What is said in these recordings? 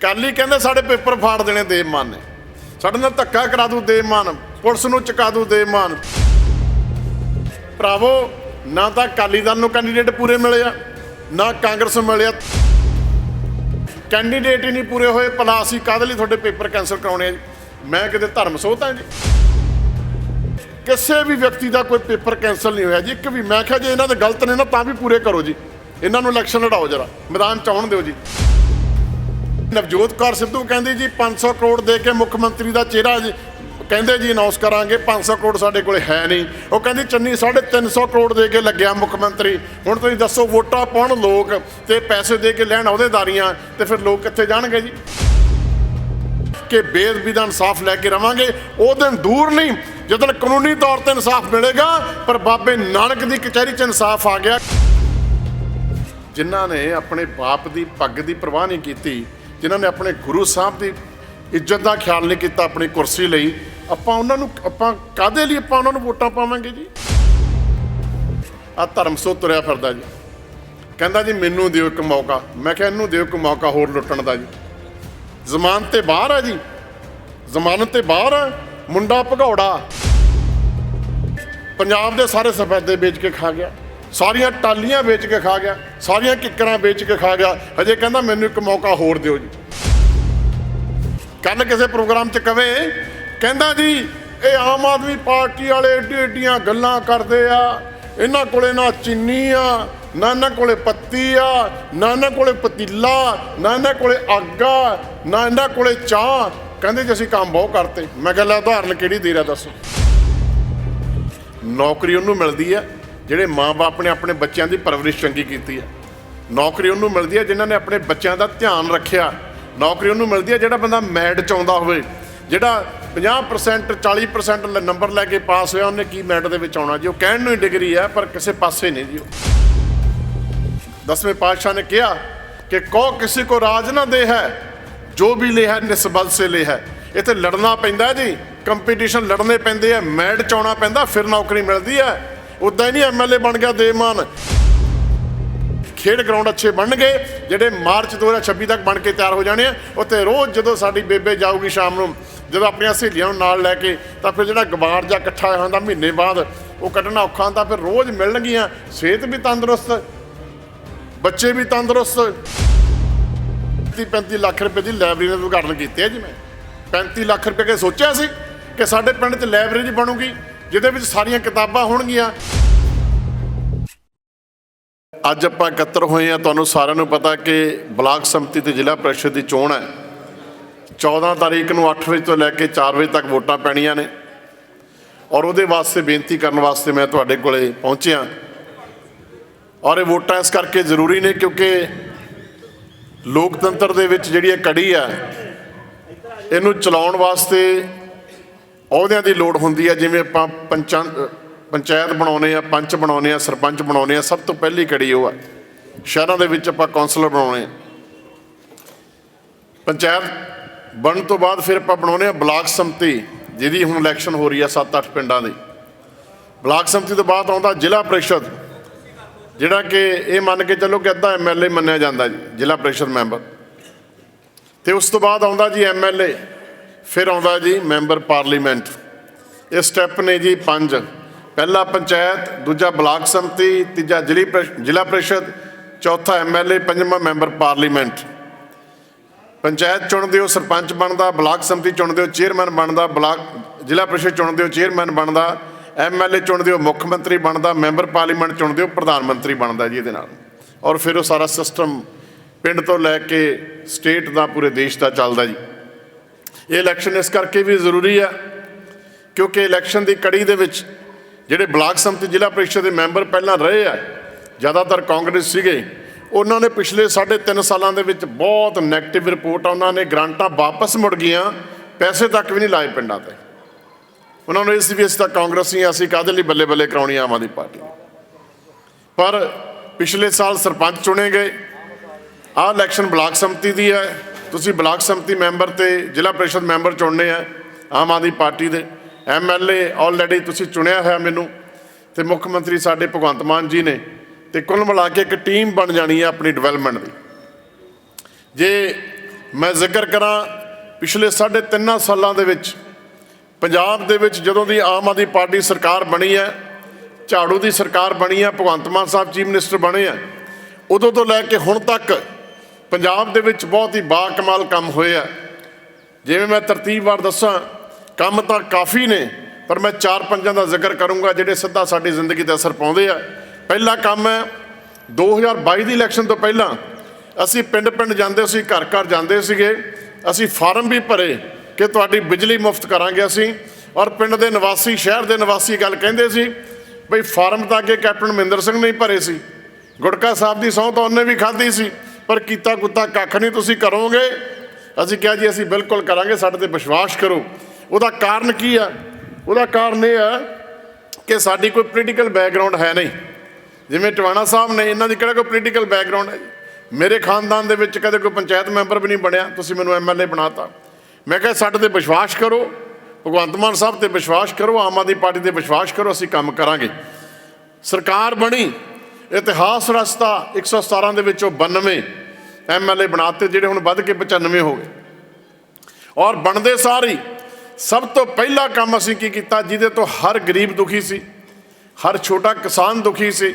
ਕਾਲੀ ਕਹਿੰਦੇ ਸਾਡੇ ਪੇਪਰ ਫਾੜ ਦੇਣੇ ਦੇਵ ਮਾਨ ਨੇ। ਸਾਡੇ ਨਾਲ ਧੱਕਾ ਕਰਾ ਦੂ ਦੇਵਮਾਨ ਪੁਲਿਸ ਨੂੰ ਚੁਕਾ ਦੂ ਦੇਵ ਮਾਨ। ਭਰਾਵੋ, ਨਾ ਤਾਂ ਅਕਾਲੀ ਦਲ ਨੂੰ ਕੈਂਡੀਡੇਟ ਪੂਰੇ ਮਿਲੇ ਆ, ਨਾ ਕਾਂਗਰਸ ਨੂੰ ਮਿਲਿਆ ਕੈਂਡੀਡੇਟ ਹੀ ਨਹੀਂ ਪੂਰੇ ਹੋਏ, ਭਲਾ ਅਸੀਂ ਕਾਹਦੇ ਲਈ ਤੁਹਾਡੇ ਪੇਪਰ ਕੈਂਸਲ ਕਰਾਉਣੇ ਆ ਜੀ? ਮੈਂ ਕਿਤੇ ਧਰਮ ਸੋਧ ਹਾਂ ਜੀ। ਕਿਸੇ ਵੀ ਵਿਅਕਤੀ ਦਾ ਕੋਈ ਪੇਪਰ ਕੈਂਸਲ ਨਹੀਂ ਹੋਇਆ ਜੀ, ਇੱਕ ਵੀ। ਮੈਂ ਕਿਹਾ ਜੇ ਇਹਨਾਂ ਦੇ ਗਲਤ ਨੇ ਨਾ, ਤਾਂ ਵੀ ਪੂਰੇ ਕਰੋ ਜੀ। ਇਹਨਾਂ ਨੂੰ ਇਲੈਕਸ਼ਨ ਲੜਾਓ ਜਰਾ, ਮੈਦਾਨ ਚ ਆਉਣ ਦਿਓ ਜੀ। ਨਵਜੋਤ ਕੌਰ ਸਿੱਧੂ ਕਹਿੰਦੀ ਜੀ 500 ਕਰੋੜ ਦੇ ਕੇ ਮੁੱਖ ਮੰਤਰੀ ਦਾ ਚਿਹਰਾ ਜੀ। ਕਹਿੰਦੇ ਜੀ ਅਨਾਉਂਸ ਕਰਾਂਗੇ 500 ਕਰੋੜ ਸਾਡੇ ਕੋਲੇ ਹੈ ਨਹੀਂ। ਉਹ ਕਹਿੰਦੀ, ਚੰਨੀ 350 ਕਰੋੜ ਦੇ ਕੇ ਲੱਗਿਆ ਮੁੱਖ ਮੰਤਰੀ। ਹੁਣ ਤੁਸੀਂ ਦੱਸੋ, ਵੋਟਾਂ ਪਾਉਣ ਲੋਕ ਤੇ ਪੈਸੇ ਦੇ ਕੇ ਲੈਣ ਅਹੁਦੇਦਾਰੀਆਂ ਤੇ ਫਿਰ ਲੋਕ ਕਿੱਥੇ ਜਾਣਗੇ ਜੀ? ਕਿ ਬੇਅਦਬੀ ਦਾ ਇਨਸਾਫ ਲੈ ਕੇ ਰਵਾਂਗੇ, ਉਹ ਦਿਨ ਦੂਰ ਨਹੀਂ। ਜਦੋਂ ਕਾਨੂੰਨੀ ਤੌਰ ਤੇ ਇਨਸਾਫ ਮਿਲੇਗਾ, ਪਰ ਬਾਬੇ ਨਾਨਕ ਦੀ ਕਚਹਿਰੀ 'ਚ ਇਨਸਾਫ ਆ ਗਿਆ। ਜਿਨ੍ਹਾਂ ਨੇ ਆਪਣੇ ਬਾਪ ਦੀ, ਪੱਗ ਦੀ ਪਰਵਾਹ ਨਹੀਂ ਕੀਤੀ ਜਿਨ੍ਹਾਂ ਨੇ ਆਪਣੇ ਗੁਰੂ ਸਾਹਿਬ ਦੀ ਇੱਜ਼ਤ ਦਾ ਖਿਆਲ ਨਹੀਂ ਕੀਤਾ ਆਪਣੀ ਕੁਰਸੀ ਲਈ, ਆਪਾਂ ਉਹਨਾਂ ਨੂੰ, ਆਪਾਂ ਕਾਦੇ ਲਈ ਆਪਾਂ ਉਹਨਾਂ ਨੂੰ ਵੋਟਾਂ ਪਾਵਾਂਗੇ ਜੀ? ਆ ਧਰਮਸੋ ਤੁਰਿਆ ਫਿਰਦਾ ਜੀ। ਕਹਿੰਦਾ ਜੀ, ਮੈਨੂੰ ਦਿਓ ਇੱਕ ਮੌਕਾ। ਮੈਂ ਕਿਹਾ, ਇਹਨੂੰ ਦਿਓ ਇੱਕ ਮੌਕਾ ਹੋਰ ਲੁੱਟਣ ਦਾ ਜੀ। ਜ਼ਮਾਨਤ ਤੇ ਬਾਹਰ ਆ ਜੀ। ਜ਼ਮਾਨਤ ਤੇ ਬਾਹਰ ਆ। ਮੁੰਡਾ ਭਗੌੜਾ। ਪੰਜਾਬ ਦੇ ਸਾਰੇ ਸਫੈਦੇ ਵੇਚ ਕੇ ਖਾ ਗਿਆ। ਸਾਰੀਆਂ ਟਾਲੀਆਂ ਵੇਚ ਕੇ ਖਾ ਗਿਆ, ਸਾਰੀਆਂ ਕਿੱਕਰਾਂ ਵੇਚ ਕੇ ਖਾ ਗਿਆ, ਹਜੇ ਕਹਿੰਦਾ ਮੈਨੂੰ ਇੱਕ ਮੌਕਾ ਹੋਰ ਦਿਓ ਜੀ। ਕੱਲ ਕਿਸੇ ਪ੍ਰੋਗਰਾਮ 'ਚ ਕਵੇ, ਕਹਿੰਦਾ ਜੀ, ਇਹ ਆਮ ਆਦਮੀ ਪਾਰਟੀ ਵਾਲੇ ਏਡੀ ਏਡੀਆਂ ਗੱਲਾਂ ਕਰਦੇ ਆ, ਇਹਨਾਂ ਕੋਲੇ ਨਾ ਚੀਨੀ ਆ, ਨਾ ਇਹਨਾਂ ਕੋਲੇ ਪੱਤੀ ਆ, ਨਾ ਇਹਨਾਂ ਕੋਲੇ ਪਤੀਲਾ, ਨਾ ਇਹਨਾਂ ਕੋਲੇ ਅੱਗ ਆ, ਨਾ ਇਹਨਾਂ ਕੋਲੇ ਚਾਹ। ਕਹਿੰਦੇ ਜੀ, ਅਸੀਂ ਕੰਮ ਬਹੁਤ ਕਰਤੇ। ਮੈਂ ਕਿਹਾ, ਲੈ ਉਦਾਹਰਨ ਕਿਹੜੀ ਦੇ ਰਿਹਾ ਦੱਸੋ। ਨੌਕਰੀ ਉਹਨੂੰ ਮਿਲਦੀ ਆ। ਜਿਹੜੇ ਮਾਂ-ਬਾਪ ਨੇ ਆਪਣੇ ਬੱਚਿਆਂ ਦੀ ਪਰਵਰਿਸ਼ ਚੰਗੀ ਕੀਤੀ ਹੈ। ਨੌਕਰੀ ਉਹਨੂੰ ਮਿਲਦੀ ਹੈ ਜਿਨ੍ਹਾਂ ਨੇ ਆਪਣੇ ਬੱਚਿਆਂ ਦਾ ਧਿਆਨ ਰੱਖਿਆ। ਨੌਕਰੀ ਉਹਨੂੰ ਮਿਲਦੀ ਹੈ ਜਿਹੜਾ ਬੰਦਾ ਮੈਡ ਚ ਆਉਂਦਾ ਹੋਵੇ, ਜਿਹੜਾ 50% 40% ਲ- ਨੰਬਰ ਲੈ ਕੇ ਪਾਸ ਹੋਇਆ, ਉਹਨੇ ਕੀ ਮੈਡ ਦੇ ਵਿੱਚ ਆਉਣਾ ਜੀ? ਉਹ ਕਹਿਣ ਨੂੰ ਹੀ ਡਿਗਰੀ ਹੈ, ਪਰ ਕਿਸੇ ਪਾਸੇ ਨਹੀਂ ਜੀ ਉਹ। ਦਸਵੇਂ ਪਾਤਸ਼ਾਹ ਨੇ ਕਿਹਾ ਕਿ ਕੋ ਕਿਸੇ ਕੋ ਰਾਜ ਨਾ ਦੇ ਹੈ, ਜੋ ਵੀ ਲੈ ਹੈ ਨਿਸਬਤ ਸੇ ਲੈ ਹੈ। ਇੱਥੇ ਲੜਨਾ ਪੈਂਦਾ ਜੀ। ਕੰਪੀਟੀਸ਼ਨ ਲੜਨੇ ਪੈਂਦੇ ਆ ਮੈਡ ਚ ਆਉਣਾ ਪੈਂਦਾ, ਫਿਰ ਨੌਕਰੀ ਮਿਲਦੀ ਹੈ। ਉਦਾਂ ਹੀ ਨਹੀਂ ਐਮਐਲਏ ਬਣ ਗਿਆ ਦੇਮਾਨ ਖੇਡ ਗਰਾਊਂਡ ਅੱਛੇ ਬਣਨਗੇ ਜਿਹੜੇ ਮਾਰਚ 2026 ਤੱਕ ਬਣ ਕੇ ਤਿਆਰ ਹੋ ਜਾਣੇ ਆ, ਉੱਥੇ ਰੋਜ਼ ਜਦੋਂ ਸਾਡੀ ਬੇਬੇ ਜਾਊਗੀ ਸ਼ਾਮ ਨੂੰ, ਜਦੋਂ ਆਪਣੀਆਂ ਸਹੇਲੀਆਂ ਨੂੰ ਨਾਲ ਲੈ ਕੇ, ਤਾਂ ਫਿਰ ਜਿਹੜਾ ਗਵਾਰ ਜਾਂ ਇਕੱਠਾ ਹੋਇਆ ਹੁੰਦਾ ਮਹੀਨੇ ਬਾਅਦ ਉਹ ਕੱਢਣਾ ਔਖਾ ਹੁੰਦਾ, ਫਿਰ ਰੋਜ਼ ਮਿਲਣਗੀਆਂ, ਸਿਹਤ ਵੀ ਤੰਦਰੁਸਤ, ਬੱਚੇ ਵੀ ਤੰਦਰੁਸਤ। 35 ਲੱਖ ਰੁਪਏ ਦੀ ਲਾਇਬ੍ਰੇਰੀ ਦਾ ਉਦਘਾਟਨ ਕੀਤੇ ਆ ਜੀ ਮੈਂ। 35 ਲੱਖ ਰੁਪਏ ਕੇ ਸੋਚਿਆ ਸੀ ਕਿ ਸਾਡੇ ਪਿੰਡ 'ਚ ਲਾਇਬ੍ਰੇਰੀ ਬਣੂਗੀ। ਜਿਹਦੇ ਵਿੱਚ ਸਾਰੀਆਂ ਕਿਤਾਬਾਂ ਹੋਣਗੀਆਂ। ਅੱਜ ਆਪਾਂ ਇਕੱਤਰ ਹੋਏ ਆ ਤੁਹਾਨੂੰ ਸਾਰਿਆਂ ਨੂੰ ਪਤਾ ਕਿ ਬਲਾਕ ਸੰਮਤੀ ਤੇ ਜ਼ਿਲ੍ਹਾ ਪ੍ਰੀਸ਼ਦ ਦੀ ਚੋਣ ਹੈ। 14 ਤਾਰੀਖ ਨੂੰ 8 ਵਜੇ ਤੋਂ ਲੈ ਕੇ 4 ਵਜੇ ਤੱਕ ਵੋਟਾਂ ਪੈਣੀਆਂ ਨੇ। ਔਰ ਉਹਦੇ ਵਾਸਤੇ ਬੇਨਤੀ ਕਰਨ ਵਾਸਤੇ ਮੈਂ ਤੁਹਾਡੇ ਕੋਲੇ ਪਹੁੰਚਿਆ। ਔਰ ਇਹ ਵੋਟਾਂ ਇਸ ਕਰਕੇ ਜ਼ਰੂਰੀ ਨੇ ਕਿਉਂਕਿ ਲੋਕਤੰਤਰ ਦੇ ਵਿੱਚ ਜਿਹੜੀ ਇਹ ਕੜੀ ਆ ਇਹਨੂੰ ਚਲਾਉਣ ਵਾਸਤੇ ਅਹੁਦਿਆਂ ਦੀ ਲੋੜ ਹੁੰਦੀ ਹੈ, ਜਿਵੇਂ ਆਪਾਂ ਪੰਚਾਂ, ਪੰਚਾਇਤ ਬਣਾਉਨੇ ਆ ਪੰਚ ਬਣਾਉਨੇ ਆ ਸਰਪੰਚ ਬਣਾਉਨੇ ਆ ਸਭ ਤੋਂ ਪਹਿਲੀ ਕੜੀ ਉਹ ਆ। ਸ਼ਹਿਰਾਂ ਦੇ ਵਿੱਚ ਆਪਾਂ ਕੌਂਸਲਰ ਬਣਾਉਨੇ ਆ ਪੰਚਾਇਤ ਬਣਨ ਤੋਂ ਬਾਅਦ ਫਿਰ ਆਪਾਂ ਬਣਾਉਨੇ ਆ ਬਲਾਕ ਸੰਮਤੀ, ਜਿਹਦੀ ਹੁਣ ਇਲੈਕਸ਼ਨ ਹੋ ਰਹੀ ਆ 7-8 ਪਿੰਡਾਂ ਦੀ। ਬਲਾਕ ਸੰਮਤੀ ਤੋਂ ਬਾਅਦ ਆਉਂਦਾ ਜ਼ਿਲ੍ਹਾ ਪ੍ਰੀਸ਼ਦ, ਜਿਹੜਾ ਕਿ ਇਹ ਮੰਨ ਕੇ ਚੱਲੋ ਕਿ ਅੱਧਾ ਐਮਐਲਏ ਮੰਨਿਆ ਜਾਂਦਾ ਜੀ, ਜ਼ਿਲ੍ਹਾ ਪ੍ਰੀਸ਼ਦ ਮੈਂਬਰ। ਤੇ ਉਸ ਤੋਂ ਬਾਅਦ ਆਉਂਦਾ ਜੀ ਐਮਐਲਏ ਫਿਰ ਆਉਂਦਾ ਜੀ ਮੈਂਬਰ ਪਾਰਲੀਮੈਂਟ। ਇਹ ਸਟੈਪ ਨੇ ਜੀ ਪੰਜ। ਪਹਿਲਾ ਪੰਚਾਇਤ, ਦੂਜਾ ਬਲਾਕ ਸੰਮਤੀ, ਤੀਜਾ ਜ਼ਿਲ੍ਹੀ ਪ੍ਰੀਸ਼- ਜ਼ਿਲ੍ਹਾ ਪ੍ਰੀਸ਼ਦ, ਚੌਥਾ ਐਮਐਲਏ ਪੰਜਵਾਂ ਮੈਂਬਰ ਪਾਰਲੀਮੈਂਟ। ਪੰਚਾਇਤ ਚੁਣਦੇ ਹੋ ਸਰਪੰਚ ਬਣਦਾ, ਬਲਾਕ ਸੰਮਤੀ ਚੁਣਦੇ ਹੋ ਚੇਅਰਮੈਨ ਬਣਦਾ, ਬਲਾਕ, ਜ਼ਿਲ੍ਹਾ ਪ੍ਰੀਸ਼ਦ ਚੁਣਦੇ ਹੋ ਚੇਅਰਮੈਨ ਬਣਦਾ ਐਮਐਲਏ ਚੁਣਦੇ ਹੋ ਮੁੱਖ ਮੰਤਰੀ ਬਣਦਾ, ਮੈਂਬਰ ਪਾਰਲੀਮੈਂਟ ਚੁਣਦੇ ਹੋ ਪ੍ਰਧਾਨ ਮੰਤਰੀ ਬਣਦਾ ਜੀ ਇਹਦੇ ਨਾਲ। ਔਰ ਫਿਰ ਉਹ ਸਾਰਾ ਸਿਸਟਮ ਪਿੰਡ ਤੋਂ ਲੈ ਕੇ ਸਟੇਟ ਦਾ, ਪੂਰੇ ਦੇਸ਼ ਦਾ ਚੱਲਦਾ ਜੀ। ਇਹ ਇਲੈਕਸ਼ਨ ਇਸ ਕਰਕੇ ਵੀ ਜ਼ਰੂਰੀ ਹੈ ਕਿਉਂਕਿ ਇਲੈਕਸ਼ਨ ਦੀ ਕੜੀ ਦੇ ਵਿੱਚ ਜਿਹੜੇ ਬਲਾਕ ਸੰਮਤੀ ਜ਼ਿਲ੍ਹਾ ਪ੍ਰੀਸ਼ਦ ਦੇ ਮੈਂਬਰ ਪਹਿਲਾਂ ਰਹੇ ਆ, ਜ਼ਿਆਦਾਤਰ ਕਾਂਗਰਸ ਸੀਗੇ, ਉਹਨਾਂ ਨੇ ਪਿਛਲੇ 3.5 ਸਾਲਾਂ ਦੇ ਵਿੱਚ ਬਹੁਤ ਨੈਗੇਟਿਵ ਰਿਪੋਰਟ ਆ, ਉਹਨਾਂ ਨੇ ਗ੍ਰਾਂਟਾਂ ਵਾਪਸ ਮੁੜ ਗਈਆਂ, ਪੈਸੇ ਤੱਕ ਵੀ ਨਹੀਂ ਲਾਏ ਪਿੰਡਾਂ ਤੇ। ਉਹਨਾਂ ਨੂੰ ਇਸ ਵੀ ਅਸੀਂ ਤਾਂ ਕਾਂਗਰਸੀ ਅਸੀਂ ਕਾਹਦੇ ਲਈ ਬੱਲੇ ਬੱਲੇ ਕਰਾਉਣੀ ਆਮ ਆਦਮੀ ਪਾਰਟੀ ਪਰ ਪਿਛਲੇ ਸਾਲ ਸਰਪੰਚ ਚੁਣੇ ਗਏ, ਆਹ ਇਲੈਕਸ਼ਨ ਬਲਾਕ ਸੰਮਤੀ ਦੀ ਹੈ ਤੁਸੀਂ ਬਲਾਕ ਸੰਮਤੀ ਮੈਂਬਰ ਤੇ ਜ਼ਿਲ੍ਹਾ ਪ੍ਰੀਸ਼ਦ ਮੈਂਬਰ ਚੁਣਨੇ ਆ, ਆਮ ਆਦਮੀ ਪਾਰਟੀ ਦੇ। ਐਮਐਲਏ ਆਲਰੇਡੀ ਤੁਸੀਂ ਚੁਣਿਆ ਹੋਇਆ ਮੈਨੂੰ ਤੇ ਮੁੱਖ ਮੰਤਰੀ ਸਾਡੇ ਭਗਵੰਤ ਮਾਨ ਜੀ ਨੇ ਤੇ ਕੁੱਲ ਮਿਲਾ ਕੇ ਇੱਕ ਟੀਮ ਬਣ ਜਾਣੀ ਹੈ ਆਪਣੀ ਡਿਵੈਲਪਮੈਂਟ ਦੀ। ਜੇ ਮੈਂ ਜ਼ਿਕਰ ਕਰਾਂ, ਪਿਛਲੇ ਸਾਢੇ ਤਿੰਨਾਂ ਸਾਲਾਂ ਦੇ ਵਿੱਚ ਪੰਜਾਬ ਦੇ ਵਿੱਚ ਜਦੋਂ ਦੀ ਆਮ ਆਦਮੀ ਪਾਰਟੀ ਸਰਕਾਰ ਬਣੀ ਹੈ ਝਾੜੂ ਦੀ ਸਰਕਾਰ ਬਣੀ ਹੈ ਭਗਵੰਤ ਮਾਨ ਸਾਹਿਬ ਚੀਫ ਮਿਨਿਸਟਰ ਬਣੇ ਆ, ਉਦੋਂ ਤੋਂ ਲੈ ਕੇ ਹੁਣ ਤੱਕ ਪੰਜਾਬ ਦੇ ਵਿੱਚ ਬਹੁਤ ਹੀ ਬਾ ਕਮਾਲ ਕੰਮ ਹੋਏ ਆ। ਜਿਵੇਂ ਮੈਂ ਤਰਤੀਬਵਾਰ ਦੱਸਾਂ, ਕੰਮ ਤਾਂ ਕਾਫੀ ਨੇ, ਪਰ ਮੈਂ ਚਾਰ ਪੰਜਾਂ ਦਾ ਜ਼ਿਕਰ ਕਰੂੰਗਾ ਜਿਹੜੇ ਸਿੱਧਾ ਸਾਡੀ ਜ਼ਿੰਦਗੀ ਤੇ ਅਸਰ ਪਾਉਂਦੇ ਆ। ਪਹਿਲਾ ਕੰਮ ਹੈ 2022 ਦੀ ਇਲੈਕਸ਼ਨ ਤੋਂ ਪਹਿਲਾਂ ਅਸੀਂ ਪਿੰਡ-ਪਿੰਡ ਜਾਂਦੇ ਸੀ, ਘਰ-ਘਰ ਜਾਂਦੇ ਸੀਗੇ। ਅਸੀਂ ਫਾਰਮ ਵੀ ਭਰੇ ਕਿ ਤੁਹਾਡੀ ਬਿਜਲੀ ਮੁਫਤ ਕਰਾਂਗੇ ਅਸੀਂ। ਔਰ ਪਿੰਡ ਦੇ ਨਿਵਾਸੀ, ਸ਼ਹਿਰ ਦੇ ਨਿਵਾਸੀ ਗੱਲ ਕਹਿੰਦੇ ਸੀ, ਬਈ ਫਾਰਮ ਤਾਂ ਅੱਗੇ ਕੈਪਟਨ ਮਹਿੰਦਰ ਸਿੰਘ ਨੇ ਹੀ ਭਰੇ ਸੀ। ਗੁੜਕਾ ਸਾਹਿਬ ਦੀ ਸਹੁੰ ਤਾਂ ਉਹਨੇ ਵੀ ਖਾਧੀ ਸੀ। ਪਰ ਕੀਤਾ ਕੁੱਤਾ ਕੱਖ ਨਹੀਂ, ਤੁਸੀਂ ਕਰੋਗੇ? ਅਸੀਂ ਕਿਹਾ ਜੀ, ਅਸੀਂ ਬਿਲਕੁਲ ਕਰਾਂਗੇ, ਸਾਡੇ ਤੇ ਵਿਸ਼ਵਾਸ ਕਰੋ। ਉਹਦਾ ਕਾਰਨ ਕੀ ਆ? ਉਹਦਾ ਕਾਰਨ ਇਹ ਆ ਕਿ ਸਾਡੀ ਕੋਈ ਪੋਲੀਟੀਕਲ ਬੈਕਗ੍ਰਾਉਂਡ ਹੈ ਨਹੀਂ। ਜਿਵੇਂ ਟਵਾਣਾ ਸਾਹਿਬ ਨੇ, ਇਹਨਾਂ ਦੀ ਕਿਹੜਾ ਕੋਈ ਪੋਲੀਟੀਕਲ ਬੈਕਗ੍ਰਾਉਂਡ ਹੈ? ਜੀ ਮੇਰੇ ਖਾਨਦਾਨ ਦੇ ਵਿੱਚ ਕਦੇ ਕੋਈ ਪੰਚਾਇਤ ਮੈਂਬਰ ਵੀ ਨਹੀਂ ਬਣਿਆ, ਤੁਸੀਂ ਮੈਨੂੰ ਐਮਐਲਏ ਬਣਾਤਾ। ਮੈਂ ਕਿਹਾ, ਸਾਡੇ ਤੇ ਵਿਸ਼ਵਾਸ ਕਰੋ, ਭਗਵੰਤ ਮਾਨ ਸਾਹਿਬ ਤੇ ਵਿਸ਼ਵਾਸ ਕਰੋ, ਆਮ ਆਦਮੀ ਪਾਰਟੀ ਤੇ ਵਿਸ਼ਵਾਸ ਕਰੋ, ਅਸੀਂ ਕੰਮ ਕਰਾਂਗੇ। ਸਰਕਾਰ ਬਣੀ ਇਤਿਹਾਸ ਰਸਤਾ 117 ਦੇ ਵਿੱਚੋਂ 92 ਐਮਐਲਏ ਬਣਾਤੇ, ਜਿਹੜੇ ਹੁਣ ਵੱਧ ਕੇ 95 ਹੋ ਗਏ। ਔਰ ਬਣਦੇ ਸਾਰੀ ਸਭ ਤੋਂ ਪਹਿਲਾ ਕੰਮ ਅਸੀਂ ਕੀ ਕੀਤਾ, ਜਿਹਦੇ ਤੋਂ ਹਰ ਗਰੀਬ ਦੁਖੀ ਸੀ, ਹਰ ਛੋਟਾ ਕਿਸਾਨ ਦੁਖੀ ਸੀ,